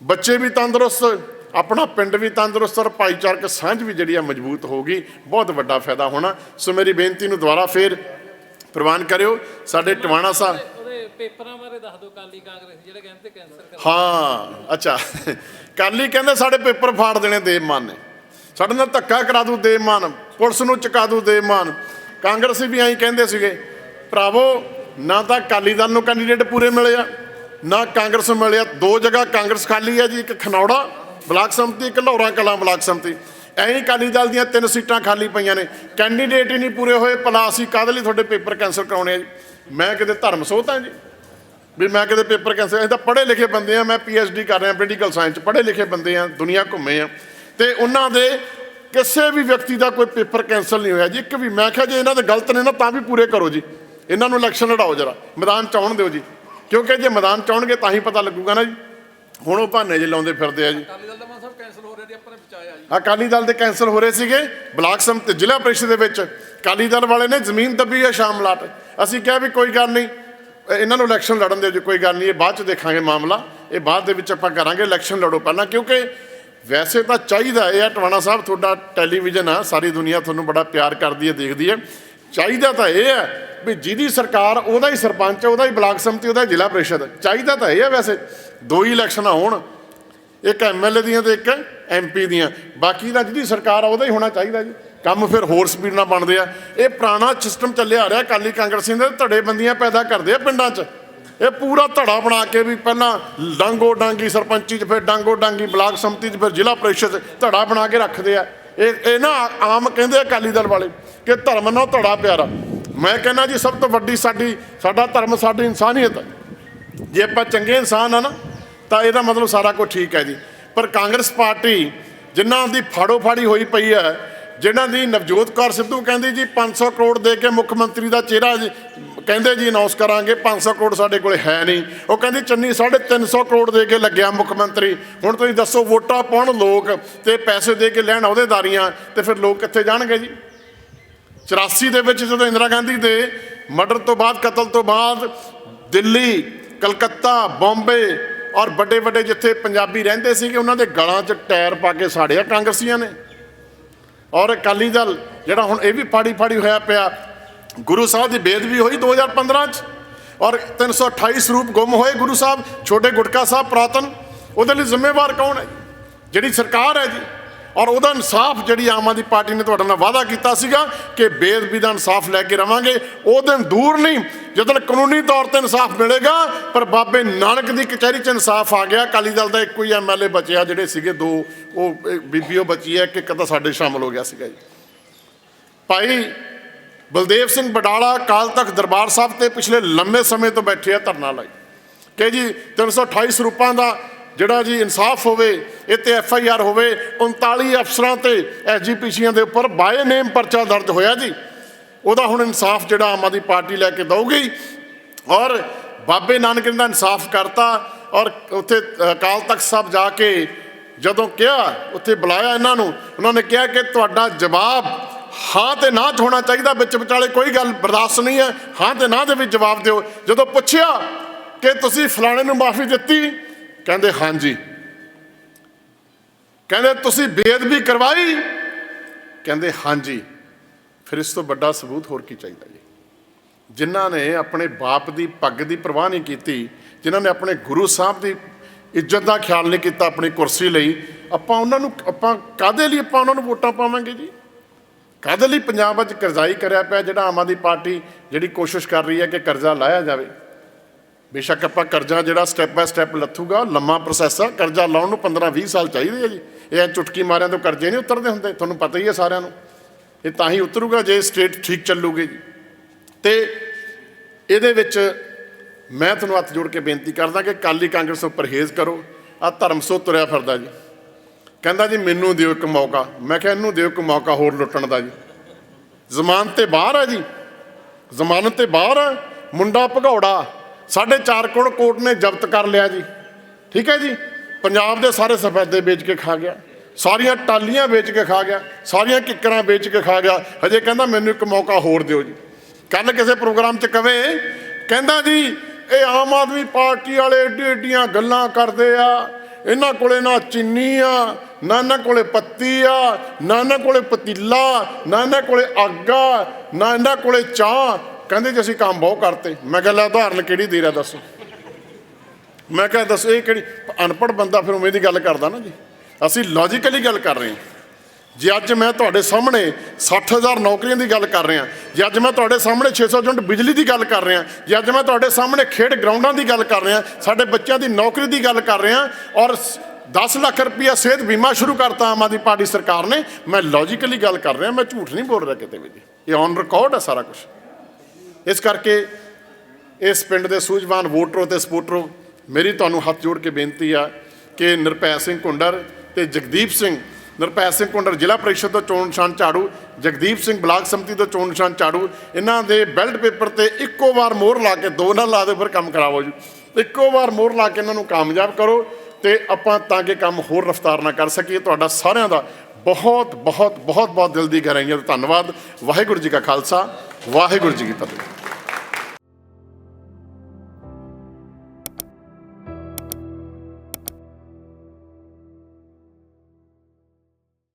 ਬੱਚੇ ਵੀ ਤੰਦਰੁਸਤ ਆਪਣਾ ਪਿੰਡ ਵੀ ਤੰਦਰੁਸਤ ਔਰ ਭਾਈਚਾਰਕ ਸਾਂਝ ਵੀ ਜਿਹੜੀ ਆ ਮਜ਼ਬੂਤ ਹੋਊਗੀ ਬਹੁਤ ਵੱਡਾ ਫਾਇਦਾ ਹੋਣਾ। ਸੋ ਮੇਰੀ ਬੇਨਤੀ ਨੂੰ ਦੁਬਾਰਾ ਫੇਰ ਪ੍ਰਵਾਨ ਕਰਿਓ। ਸਾਡੇ ਟਵਾਣਾ ਸਾਹਿਬ ਪੇਪਰਾਂ ਬਾਰੇ ਦੱਸ ਦਿਓ ਕਾਲੀ ਕਾਂਗਰਸ ਜਿਹੜੇ ਕਹਿੰਦੇ ਕੈਂਸਰ ਕਰ ਹਾਂ ਅੱਛਾ। ਕਾਲੀ ਕਹਿੰਦੇ ਸਾਡੇ ਪੇਪਰ ਫਾੜ ਦੇਣੇ ਦੇਵਮਾਨ ਨੇ। ਸਾਡੇ ਨਾਲ ਧੱਕਾ ਕਰਾ ਦੂ ਦੇਵਮਾਨ ਪੁਲਿਸ ਨੂੰ ਚੁਕਾ ਦੂ ਦੇਵਮਾਨ ਕਾਂਗਰਸੀ ਵੀ ਐਂ ਕਹਿੰਦੇ ਸੀਗੇ ਭਰਾਵੋ ਨਾ ਤਾਂ ਅਕਾਲੀ ਦਲ ਨੂੰ ਕੈਂਡੀਡੇਟ ਪੂਰੇ ਮਿਲੇ ਆ। ਨਾ ਕਾਂਗਰਸ ਮਿਲਿਆ, ਦੋ ਜਗ੍ਹਾ ਕਾਂਗਰਸ ਖਾਲੀ ਹੈ ਜੀ, ਇੱਕ ਖਨੌੜਾ ਬਲਾਕ ਸੰਮਤੀ, ਇੱਕ ਲਾਹੌਰਾ ਕਲਾਂ ਬਲਾਕ ਸੰਮਤੀ। ਐਂ ਹੀ ਅਕਾਲੀ ਦਲ ਦੀਆਂ ਤਿੰਨ ਸੀਟਾਂ ਖਾਲੀ ਪਈਆਂ ਨੇ। ਕੈਂਡੀਡੇਟ ਹੀ ਨਹੀਂ ਪੂਰੇ ਹੋਏ, ਭਲਾ ਅਸੀਂ ਕਾਹਦੇ ਲਈ ਤੁਹਾਡੇ ਪੇਪਰ ਕੈਂਸਲ ਕਰਾਉਣੇ ਆ ਜੀ? ਮੈਂ ਕਿਤੇ ਧਰਮ ਸੋਧ ਹਾਂ ਜੀ। ਵੀ ਮੈਂ ਕਿਤੇ ਪੇਪਰ ਕੈਂਸਲ, ਅਸੀਂ ਤਾਂ ਪੜ੍ਹੇ ਲਿਖੇ ਬੰਦੇ ਆ, ਮੈਂ ਡੀ ਕਰ ਰਿਹਾ, ਪੋਲੀਟੀਕਲ ਸਾਇੰਸ ਪੜ੍ਹੇ ਲਿਖੇ ਬੰਦੇ ਆ, ਦੁਨੀਆ ਘੁੰਮੇ ਆ। ਤੇ ਉਹਨਾਂ ਦੇ ਕਿਸੇ ਵੀ ਵਿਅਕਤੀ ਦਾ ਕੋਈ ਪੇਪਰ ਕੈਂਸਲ ਨਹੀਂ ਹੋਇਆ ਜੀ। ਇੱਕ ਵੀ ਮੈਂ ਕਿਹਾ ਜੇ ਇਹਨਾਂ ਦੇ ਗਲਤ ਨੇ ਨਾ, ਤਾਂ ਵੀ ਪੂਰੇ ਕਰੋ ਜੀ। ਇਹਨਾਂ ਨੂੰ ਇਲੈਕਸ਼ਨ ਲੜਾਓ ਜਰਾ, ਮੈਦਾਨ ਚ ਆਉਣ ਦਿਓ ਜੀ। ਕਿਉਂਕਿ ਜੇ ਮੈਦਾਨ ਚ ਆਉਣਗੇ ਤਾਂ ਹੀ ਪਤਾ ਲੱਗੂਗਾ ਨਾ ਜੀ। ਹੁਣ ਉਹ ਬਹਾਨੇ ਜੇ ਲਾਉਂਦੇ ਫਿਰਦੇ ਆ ਜੀ। ਅਕਾਲੀ ਦਲ ਦਾ ਮਾਨ ਸਾਹਿਬ ਕੈਨਸਲ ਹੋ ਰਹੇ ਨੇ ਆਪਾਂ ਨੇ ਬਚਾਇਆ ਜੀ। ਅਕਾਲੀ ਦਲ ਦੇ ਕੈਂਸਲ ਹੋ ਰਹੇ ਸੀਗੇ ਬਲਾਕ ਸੰਮਤੀ ਜ਼ਿਲ੍ਹਾ ਪ੍ਰੀਸ਼ਦ ਦੇ ਵਿੱਚ। ਅਕਾਲੀ ਦਲ ਵਾਲੇ ਨੇ ਜ਼ਮੀਨ ਦੱਬੀ ਹੈ ਸ਼ਾਮਲਾਟ ਅਸੀਂ ਕਿਹਾ ਵੀ ਕੋਈ ਗੱਲ ਨਹੀਂ ਇਹ- ਇਹਨਾਂ ਨੂੰ ਇਲੈਕਸ਼ਨ ਲੜਨ ਦਿਓ ਜੀ ਕੋਈ ਗੱਲ ਨਹੀਂ ਇਹ ਬਾਅਦ ਚ ਦੇਖਾਂਗੇ ਮਾਮਲਾ। ਇਹ ਬਾਅਦ ਦੇ ਵਿੱਚ ਆਪਾਂ ਕਰਾਂਗੇ ਇਲੈਕਸ਼ਨ ਲੜੋ ਪਹਿਲਾਂ ਕਿਉਂਕਿ ਵੈਸੇ ਤਾਂ ਚਾਹੀਦਾ ਇਹ ਆ ਟਵਾਣਾ ਸਾਹਿਬ ਤੁਹਾਡਾ ਟੈਲੀਵਿਜ਼ਨ ਆ ਸਾਰੀ ਦੁਨੀਆ ਤੁਹਾਨੂੰ ਬੜਾ ਪਿਆਰ ਕਰਦੀ ਹੈ ਦੇਖਦੀ ਹੈ। ਚਾਹੀਦਾ ਤਾਂ ਇਹ ਹੈ ਵੀ ਜਿਹਦੀ ਸਰਕਾਰ ਉਹਦਾ ਹੀ ਸਰਪੰਚ ਉਹਦਾ ਹੀ ਬਲਾਕ ਸੰਮਤੀ, ਉਹਦਾ ਹੀ ਜ਼ਿਲ੍ਹਾ ਪ੍ਰੀਸ਼ਦ। ਚਾਹੀਦਾ ਤਾਂ ਇਹ ਹੈ ਵੈਸੇ। ਦੋ ਹੀ ਇਲੈਕਸ਼ਨਾਂ ਹੋਣ, ਇੱਕ ਐਮਐਲਏ ਦੀਆਂ ਤੇ ਇੱਕ ਐਮਪੀ ਦੀਆਂ। ਬਾਕੀ ਦਾ ਜਿਹਦੀ ਸਰਕਾਰ ਆ, ਉਹਦਾ ਹੀ ਹੋਣਾ ਚਾਹੀਦਾ ਜੀ। ਕੰਮ ਫਿਰ ਹੋਰ ਸਪੀਡ ਨਾਲ ਬਣਦੇ ਆ। ਇਹ ਪੁਰਾਣਾ ਸਿਸਟਮ ਚੱਲਿਆ ਆ ਰਿਹਾ ਕਾਲੀ ਕਾਂਗਰਸੀ ਦੇ ਧੜੇ ਬੰਦੀਆਂ ਪੈਦਾ ਕਰਦੇ ਆ ਪਿੰਡਾਂ 'ਚ। ਇਹ ਪੂਰਾ ਧੜਾ ਬਣਾ ਕੇ ਵੀ ਪਹਿਲਾਂ ਡਾਂਗੋ ਡਾਂਗੀ ਸਰਪੰਚੀ 'ਚ, ਫਿਰ ਡਾਂਗੋ ਡਾਂਗੀ ਬਲਾਕ ਸੰਮਤੀ 'ਚ, ਫਿਰ ਜ਼ਿਲ੍ਹਾ ਪ੍ਰੀਸ਼ਦ ਧੜਾ ਬਣਾ ਕੇ ਰੱਖਦੇ ਆ। ਇਹ ਇਹ ਨਾ ਆਮ ਕਹਿੰਦੇ ਅਕਾਲੀ ਦਲ ਵਾਲੇ। ਕਿ ਧਰਮ ਨਾਲ ਧੜਾ ਪਿਆਰਾ। ਮੈਂ ਕਹਿੰਦਾ ਜੀ, ਸਭ ਤੋਂ ਵੱਡੀ ਸਾਡੀ, ਸਾਡਾ ਧਰਮ, ਸਾਡੀ ਇਨਸਾਨੀਅਤ। ਹੈ ਜੇ ਆਪਾਂ ਚੰਗੇ ਇਨਸਾਨ ਆ ਨਾ, ਤਾਂ ਇਹਦਾ ਮਤਲਬ ਸਾਰਾ ਕੁਝ ਠੀਕ ਹੈ ਜੀ। ਪਰ ਕਾਂਗਰਸ ਪਾਰਟੀ ਜਿਨ੍ਹਾਂ ਦੀ ਫਾੜੋ ਫਾੜੀ ਹੋਈ ਪਈ ਹੈ, ਜਿਨ੍ਹਾਂ ਦੀ ਨਵਜੋਤ ਕੌਰ ਸਿੱਧੂ ਕਹਿੰਦੀ ਜੀ 500 ਕਰੋੜ ਦੇ ਕੇ ਮੁੱਖ ਮੰਤਰੀ ਦਾ ਚਿਹਰਾ ਕਹਿੰਦੇ ਜੀ ਅਨਾਉਂਸ ਕਰਾਂਗੇ 500 ਕਰੋੜ ਸਾਡੇ ਕੋਲ ਹੈ ਨਹੀਂ। ਉਹ ਕਹਿੰਦੀ ਚੰਨੀ 350 ਕਰੋੜ ਦੇ ਕੇ ਲੱਗਿਆ ਮੁੱਖ ਮੰਤਰੀ। ਹੁਣ ਤੁਸੀਂ ਦੱਸੋ, ਵੋਟਾਂ ਪਾਉਣ ਲੋਕ ਤੇ ਪੈਸੇ ਦੇ ਕੇ ਲੈਣ ਅਹੁਦੇਦਾਰੀਆਂ, ਤੇ ਫਿਰ ਲੋਕ ਕਿੱਥੇ ਜਾਣਗੇ ਜੀ? 84 ਦੇ ਵਿੱਚ ਜਦੋਂ ਇੰਦਰਾ ਗਾਂਧੀ ਦੇ ਮਰਡਰ ਤੋਂ ਬਾਅਦ, ਕਤਲ ਤੋਂ ਬਾਅਦ ਦਿੱਲੀ, ਕਲਕੱਤਾ, ਬੰਬੇ ਔਰ ਵੱਡੇ ਵੱਡੇ ਜਿੱਥੇ ਪੰਜਾਬੀ ਰਹਿੰਦੇ ਸੀਗੇ, ਉਹਨਾਂ ਦੇ ਗਲਾਂ 'ਚ ਟਾਇਰ ਪਾ ਕੇ ਸਾੜਿਆ, ਕਾਂਗਰਸੀਆਂ ਨੇ। ਔਰ ਅਕਾਲੀ ਦਲ, ਜਿਹੜਾ ਹੁਣ ਇਹ ਵੀ ਫਾੜੀ ਫਾੜੀ ਹੋਇਆ ਪਿਆ, ਗੁਰੂ ਸਾਹਿਬ ਦੀ ਬੇਦਬੀ ਹੋਈ 2015 ਚ ਔਰ 328 ਸਰੂਪ ਗੁੰਮ ਹੋਏ ਗੁਰੂ ਸਾਹਿਬ, ਛੋਟੇ ਗੁਟਕਾ ਸਾਹਿਬ ਪ੍ਰਾਤਨ, ਉਹਦੇ ਲਈ ਜ਼ਿੰਮੇਵਾਰ ਕੌਣ ਹੈ? ਜਿਹੜੀ ਸਰਕਾਰ ਹੈ ਜੀ। ਔਰ ਉਹਦਾ ਇਨਸਾਫ ਜਿਹੜੀ ਆਮ ਆਦਮੀ ਪਾਰਟੀ ਨੇ ਤੁਹਾਡੇ ਨਾਲ ਵਾਅਦਾ ਕੀਤਾ ਸੀਗਾ ਕਿ ਬੇਦਬੀ ਦਾ ਇਨਸਾਫ ਲੈ ਕੇ ਰਵਾਂਗੇ, ਉਹ ਦਿਨ ਦੂਰ ਨਹੀਂ, ਜਦੋਂ ਕਾਨੂੰਨੀ ਤੌਰ ਤੇ ਇਨਸਾਫ ਮਿਲੇਗਾ, ਪਰ ਬਾਬੇ ਨਾਨਕ ਦੀ ਕਚਹਿਰੀ 'ਚ ਇਨਸਾਫ ਆ ਗਿਆ, ਅਕਾਲੀ ਦਲ ਦਾ ਇੱਕੋ ਹੀ ਐਮਐਲਏ ਬਚਿਆ, ਜਿਹੜੇ ਸੀਗੇ ਦੋ, ਉਹ, ਇਹ ਬੀਬੀਓ ਬਚੀ ਹੈ ਕਿ ਇੱਕ ਤਾਂ ਸਾਡੇ ਸ਼ਾਮਲ ਹੋ ਗਿਆ ਸੀਗਾ ਜੀ। ਭਾਈ ਬਲਦੇਵ ਸਿੰਘ ਬਡਾਲਾ ਕਾਲ ਤੱਕ ਦਰਬਾਰ ਸਾਹਿਬ ਤੇ ਪਿਛਲੇ ਲੰਮੇ ਸਮੇਂ ਤੋਂ ਬੈਠੇ ਆ ਧਰਨਾ ਲਾਈ। ਕਿ ਜੀ 328 ਸਰੂਪਾਂ ਦਾ ਜਿਹੜਾ ਜੀ ਇਨਸਾਫ ਹੋਵੇ, ਇਹ ਤੇ ਐਫ ਆਈ ਆਰ ਹੋਵੇ 39 ਅਫਸਰਾਂ ਤੇ ਐੱਸ ਜੀ ਪੀ ਐਸਜੀਪੀਸੀਆਂ ਦੇ ਉੱਪਰ ਬਾਏ ਨੇਮ ਪਰਚਾ ਦਰਜ ਹੋਇਆ ਜੀ। ਉਹਦਾ ਹੁਣ ਇਨਸਾਫ ਜਿਹੜਾ ਆਮ ਆਦਮੀ ਪਾਰਟੀ ਲੈ ਕੇ ਦਊਗੀ। ਔਰ ਬਾਬੇ ਨਾਨਕ ਨੇ ਦਾ ਇਨਸਾਫ ਕਰਤਾ ਔਰ ਉੱਥੇ ਅਕਾਲ ਤਖਤ ਸਾਹਿਬ ਜਾ ਕੇ ਜਦੋਂ ਕਿਹਾ, ਉੱਥੇ ਬੁਲਾਇਆ ਇਹਨਾਂ ਨੂੰ, ਉਹਨਾਂ ਨੇ ਕਿਹਾ ਕਿ ਤੁਹਾਡਾ ਜਵਾਬ ਹਾਂ ਤੇ ਨਾ 'ਚ ਹੋਣਾ ਚਾਹੀਦਾ, ਵਿੱਚ ਵਿਚਾਲੇ ਕੋਈ ਗੱਲ ਬਰਦਾਸ਼ਤ ਨਹੀਂ ਹੈ, ਹਾਂ ਤੇ ਨਾ ਦੇ ਵਿੱਚ ਜਵਾਬ ਦਿਓ। ਜਦੋਂ ਪੁੱਛਿਆ ਕਿ ਤੁਸੀਂ ਫਲਾਣੇ ਨੂੰ ਮਾਫੀ ਦਿੱਤੀ ਕਹਿੰਦੇ, ਹਾਂਜੀ। ਕਹਿੰਦੇ, ਤੁਸੀਂ ਬੇਅਦਬੀ ਕਰਵਾਈ? ਕਹਿੰਦੇ, ਹਾਂਜੀ। ਫਿਰ ਇਸ ਤੋਂ ਵੱਡਾ ਸਬੂਤ ਹੋਰ ਕੀ ਚਾਹੀਦਾ ਜੀ? ਜਿਨ੍ਹਾਂ ਨੇ ਆਪਣੇ ਬਾਪ ਦੀ ਪੱਗ ਦੀ ਪਰਵਾਹ ਨਹੀਂ ਕੀਤੀ, ਜਿਨ੍ਹਾਂ ਨੇ ਆਪਣੇ ਗੁਰੂ ਸਾਹਿਬ ਦੀ ਇੱਜ਼ਤ ਦਾ ਖਿਆਲ ਨਹੀਂ ਕੀਤਾ ਆਪਣੀ ਕੁਰਸੀ ਲਈ, ਆਪਾਂ ਉਹਨਾਂ ਨੂੰ, ਆਪਾਂ ਕਾਦੇ ਲਈ ਆਪਾਂ ਉਹਨਾਂ ਨੂੰ ਵੋਟਾਂ ਪਾਵਾਂਗੇ ਜੀ? ਕਾਦੇ ਲਈ ਪੰਜਾਬ ਵਿੱਚ ਕਰਜ਼ਾਈ ਕਰਿਆ ਪਿਆ, ਜਿਹੜਾ ਆਮ ਆਦਮੀ ਪਾਰਟੀ ਜਿਹੜੀ ਕੋਸ਼ਿਸ਼ ਕਰ ਰਹੀ ਹੈ ਕਿ ਕਰਜ਼ਾ ਲਾਇਆ ਜਾਵੇ? ਬੇਸ਼ੱਕ ਆਪਾਂ ਕਰਜ਼ਾ ਜਿਹੜਾ ਸਟੈਪ ਬਾਏ ਸਟੈਪ ਲੱਥੂਗਾ, ਲੰਮਾ ਪ੍ਰੋਸੈਸ ਆ, ਕਰਜ਼ਾ ਲਾਉਣ ਨੂੰ 15 20 ਸਾਲ ਚਾਹੀਦੇ ਆ ਜੀ। ਇਹ ਐਂ ਚੁਟਕੀ ਮਾਰਿਆਂ ਤੋਂ ਕਰਜ਼ੇ ਨਹੀਂ ਉਤਰਦੇ ਹੁੰਦੇ, ਤੁਹਾਨੂੰ ਪਤਾ ਹੀ ਹੈ ਸਾਰਿਆਂ ਨੂੰ। ਇਹ ਤਾਂ ਹੀ ਉਤਰੂਗਾ ਜੇ ਸਟੇਟ ਠੀਕ ਚੱਲੂਗੀ ਜੀ। ਤੇ ਇਹਦੇ ਵਿੱਚ ਮੈਂ ਤੁਹਾਨੂੰ ਹੱਥ ਜੋੜ ਕੇ ਬੇਨਤੀ ਕਰਦਾ ਕਿ ਕਾਲੀ ਕਾਂਗਰਸ ਤੋਂ ਪਰਹੇਜ਼ ਕਰੋ। ਆ ਧਰਮ ਸੋ ਤੁਰਿਆ ਫਿਰਦਾ ਜੀ। ਕਹਿੰਦਾ ਜੀ, ਮੈਨੂੰ ਦਿਓ ਇੱਕ ਮੌਕਾ। ਮੈਂ ਕਿਹਾ, ਇਹਨੂੰ ਦਿਓ ਇੱਕ ਮੌਕਾ ਹੋਰ ਲੁੱਟਣ ਦਾ ਜੀ। ਜ਼ਮਾਨਤ ਤੇ ਬਾਹਰ ਆ ਜੀ। ਜ਼ਮਾਨਤ ਤੇ ਬਾਹਰ ਆ। ਮੁੰਡਾ ਭਗੌੜਾ। ਸਾਢੇ ਚਾਰ ਕਰੋੜ ਕੋਰਟ ਨੇ ਜ਼ਬਤ ਕਰ ਲਿਆ ਜੀ। ਠੀਕ ਹੈ ਜੀ? ਪੰਜਾਬ ਦੇ ਸਾਰੇ ਸਫੈਦੇ ਵੇਚ ਕੇ ਖਾ ਗਿਆ। ਸਾਰੀਆਂ ਟਾਲੀਆਂ ਵੇਚ ਕੇ ਖਾ ਗਿਆ। ਸਾਰੀਆਂ ਕਿੱਕਰਾਂ ਵੇਚ ਕੇ ਖਾ ਗਿਆ। ਹਜੇ ਕਹਿੰਦਾ ਮੈਨੂੰ ਇੱਕ ਮੌਕਾ ਹੋਰ ਦਿਓ ਜੀ। ਕੱਲ ਕਿਸੇ ਪ੍ਰੋਗਰਾਮ 'ਚ ਕਵੇ, ਕਹਿੰਦਾ ਜੀ, ਇਹ ਆਮ ਆਦਮੀ ਪਾਰਟੀ ਵਾਲੇ ਏਡੀ ਏਡੀਆਂ ਗੱਲਾਂ ਕਰਦੇ ਆ। ਇਹਨਾਂ ਕੋਲੇ ਨਾ ਚੀਨੀ ਆ, ਨਾ ਇਹਨਾਂ ਕੋਲੇ ਪੱਤੀ ਆ, ਨਾ ਇਹਨਾਂ ਕੋਲੇ ਪਤੀਲਾ, ਨਾ ਇਹਨਾਂ ਕੋਲੇ ਅੱਗ ਆ, ਨਾ ਇਹਨਾਂ ਕੋਲੇ ਚਾਹ ਕਹਿੰਦੇ ਜੀ ਅਸੀਂ ਕੰਮ ਬਹੁਤ ਕਰਤੇ। ਮੈਂ ਕਿਹਾ ਲੈ ਉਦਾਹਰਨ ਕਿਹੜੀ ਦੇ ਰਿਹਾ ਦੱਸੋ। ਮੈਂ ਕਿਹਾ ਦੱਸੋ ਇਹ ਕਿਹੜੀ ਅਨਪੜ੍ਹ ਬੰਦਾ ਫਿਰ ਉਵੇਂ ਦੀ ਗੱਲ ਕਰਦਾ ਨਾ ਜੀ। ਅਸੀਂ ਲੌਜੀਕਲੀ ਗੱਲ ਕਰ ਰਹੇ ਹਾਂ। ਜੇ ਅੱਜ ਮੈਂ ਤੁਹਾਡੇ ਸਾਹਮਣੇ 60000 ਨੌਕਰੀਆਂ ਦੀ ਗੱਲ ਕਰ ਰਿਹਾ, ਜੇ ਅੱਜ ਮੈਂ ਤੁਹਾਡੇ ਸਾਹਮਣੇ 600 ਯੂਨਿਟ ਬਿਜਲੀ ਦੀ ਗੱਲ ਕਰ ਰਿਹਾ, ਜੇ ਅੱਜ ਮੈਂ ਤੁਹਾਡੇ ਸਾਹਮਣੇ ਖੇਡ ਗਰਾਊਂਡਾਂ ਦੀ ਗੱਲ ਕਰ ਰਿਹਾ, ਸਾਡੇ ਬੱਚਿਆਂ ਦੀ ਨੌਕਰੀ ਦੀ ਗੱਲ ਕਰ ਰਿਹਾ ਔਰ 10 ਲੱਖ ਰੁਪਇਆ ਸਿਹਤ ਬੀਮਾ ਸ਼ੁਰੂ ਕਰਤਾ ਆਮ ਆਦਮੀ ਪਾਰਟੀ ਸਰਕਾਰ ਨੇ, ਮੈਂ ਲੌਜੀਕਲੀ ਗੱਲ ਕਰ ਰਿਹਾ, ਮੈਂ ਝੂਠ ਨਹੀਂ ਬੋਲ ਰਿਹਾ ਕਿਤੇ ਵੀ ਜੀ। ਇਹ ਔਨ ਰਿਕਾਰਡ ਹੈ ਸਾਰਾ ਕੁਝ ਇਸ ਕਰਕੇ ਇਸ ਪਿੰਡ ਦੇ ਸੂਝਵਾਨ ਵੋਟਰੋ ਤੇ ਸਪੋਰਟਰੋ ਮੇਰੀ ਤੁਹਾਨੂੰ ਹੱਥ ਜੋੜ ਕੇ ਬੇਨਤੀ ਆ ਕਿ ਨਿਰਪੈ ਸਿੰਘ ਕੁੰਡਰ ਤੇ ਜਗਦੀਪ ਸਿੰਘ ਨਿਰਪੈ ਸਿੰਘ ਕੁੰਡਰ ਜ਼ਿਲ੍ਹਾ ਪ੍ਰੀਸ਼ਦ ਤੋਂ ਚੋਣ ਨਿਸ਼ਾਨ ਝਾੜੂ, ਜਗਦੀਪ ਸਿੰਘ ਬਲਾਕ ਸੰਮਤੀ ਤੋਂ ਚੋਣ ਨਿਸ਼ਾਨ ਝਾੜੂ, ਇਹਨਾਂ ਦੇ ਬੈਲਟ ਪੇਪਰ ਤੇ ਇੱਕੋ ਵਾਰ ਮੋਹਰ ਲਾ ਕੇ ਦੋ ਨਾਲ ਲਾ ਦਿਓ ਫਿਰ ਕੰਮ ਕਰਾਵੋ ਜੀ। ਇੱਕੋ ਵਾਰ ਮੋਹਰ ਲਾ ਕੇ ਇਹਨਾਂ ਨੂੰ ਕਾਮਯਾਬ ਕਰੋ ਤੇ ਆਪਾਂ ਤਾਂ ਕਿ ਕੰਮ ਹੋਰ ਰਫ਼ਤਾਰ ਨਾਲ ਕਰ ਸਕੀਏ। ਤੁਹਾਡਾ ਸਾਰਿਆਂ ਦਾ ਬਹੁਤ ਬਹੁਤ ਬਹੁਤ ਬਹੁਤ ਦਿਲ ਦੀ ਗਹਿਰਾਈਆਂ ਤੋਂ ਧੰਨਵਾਦ। ਵਾਹਿਗੁਰੂ ਜੀ ਕਾ ਖਾਲਸਾ। ਵਾਹਿਗੁਰੂ ਜੀ ਕੀ ਫਤਿਹ।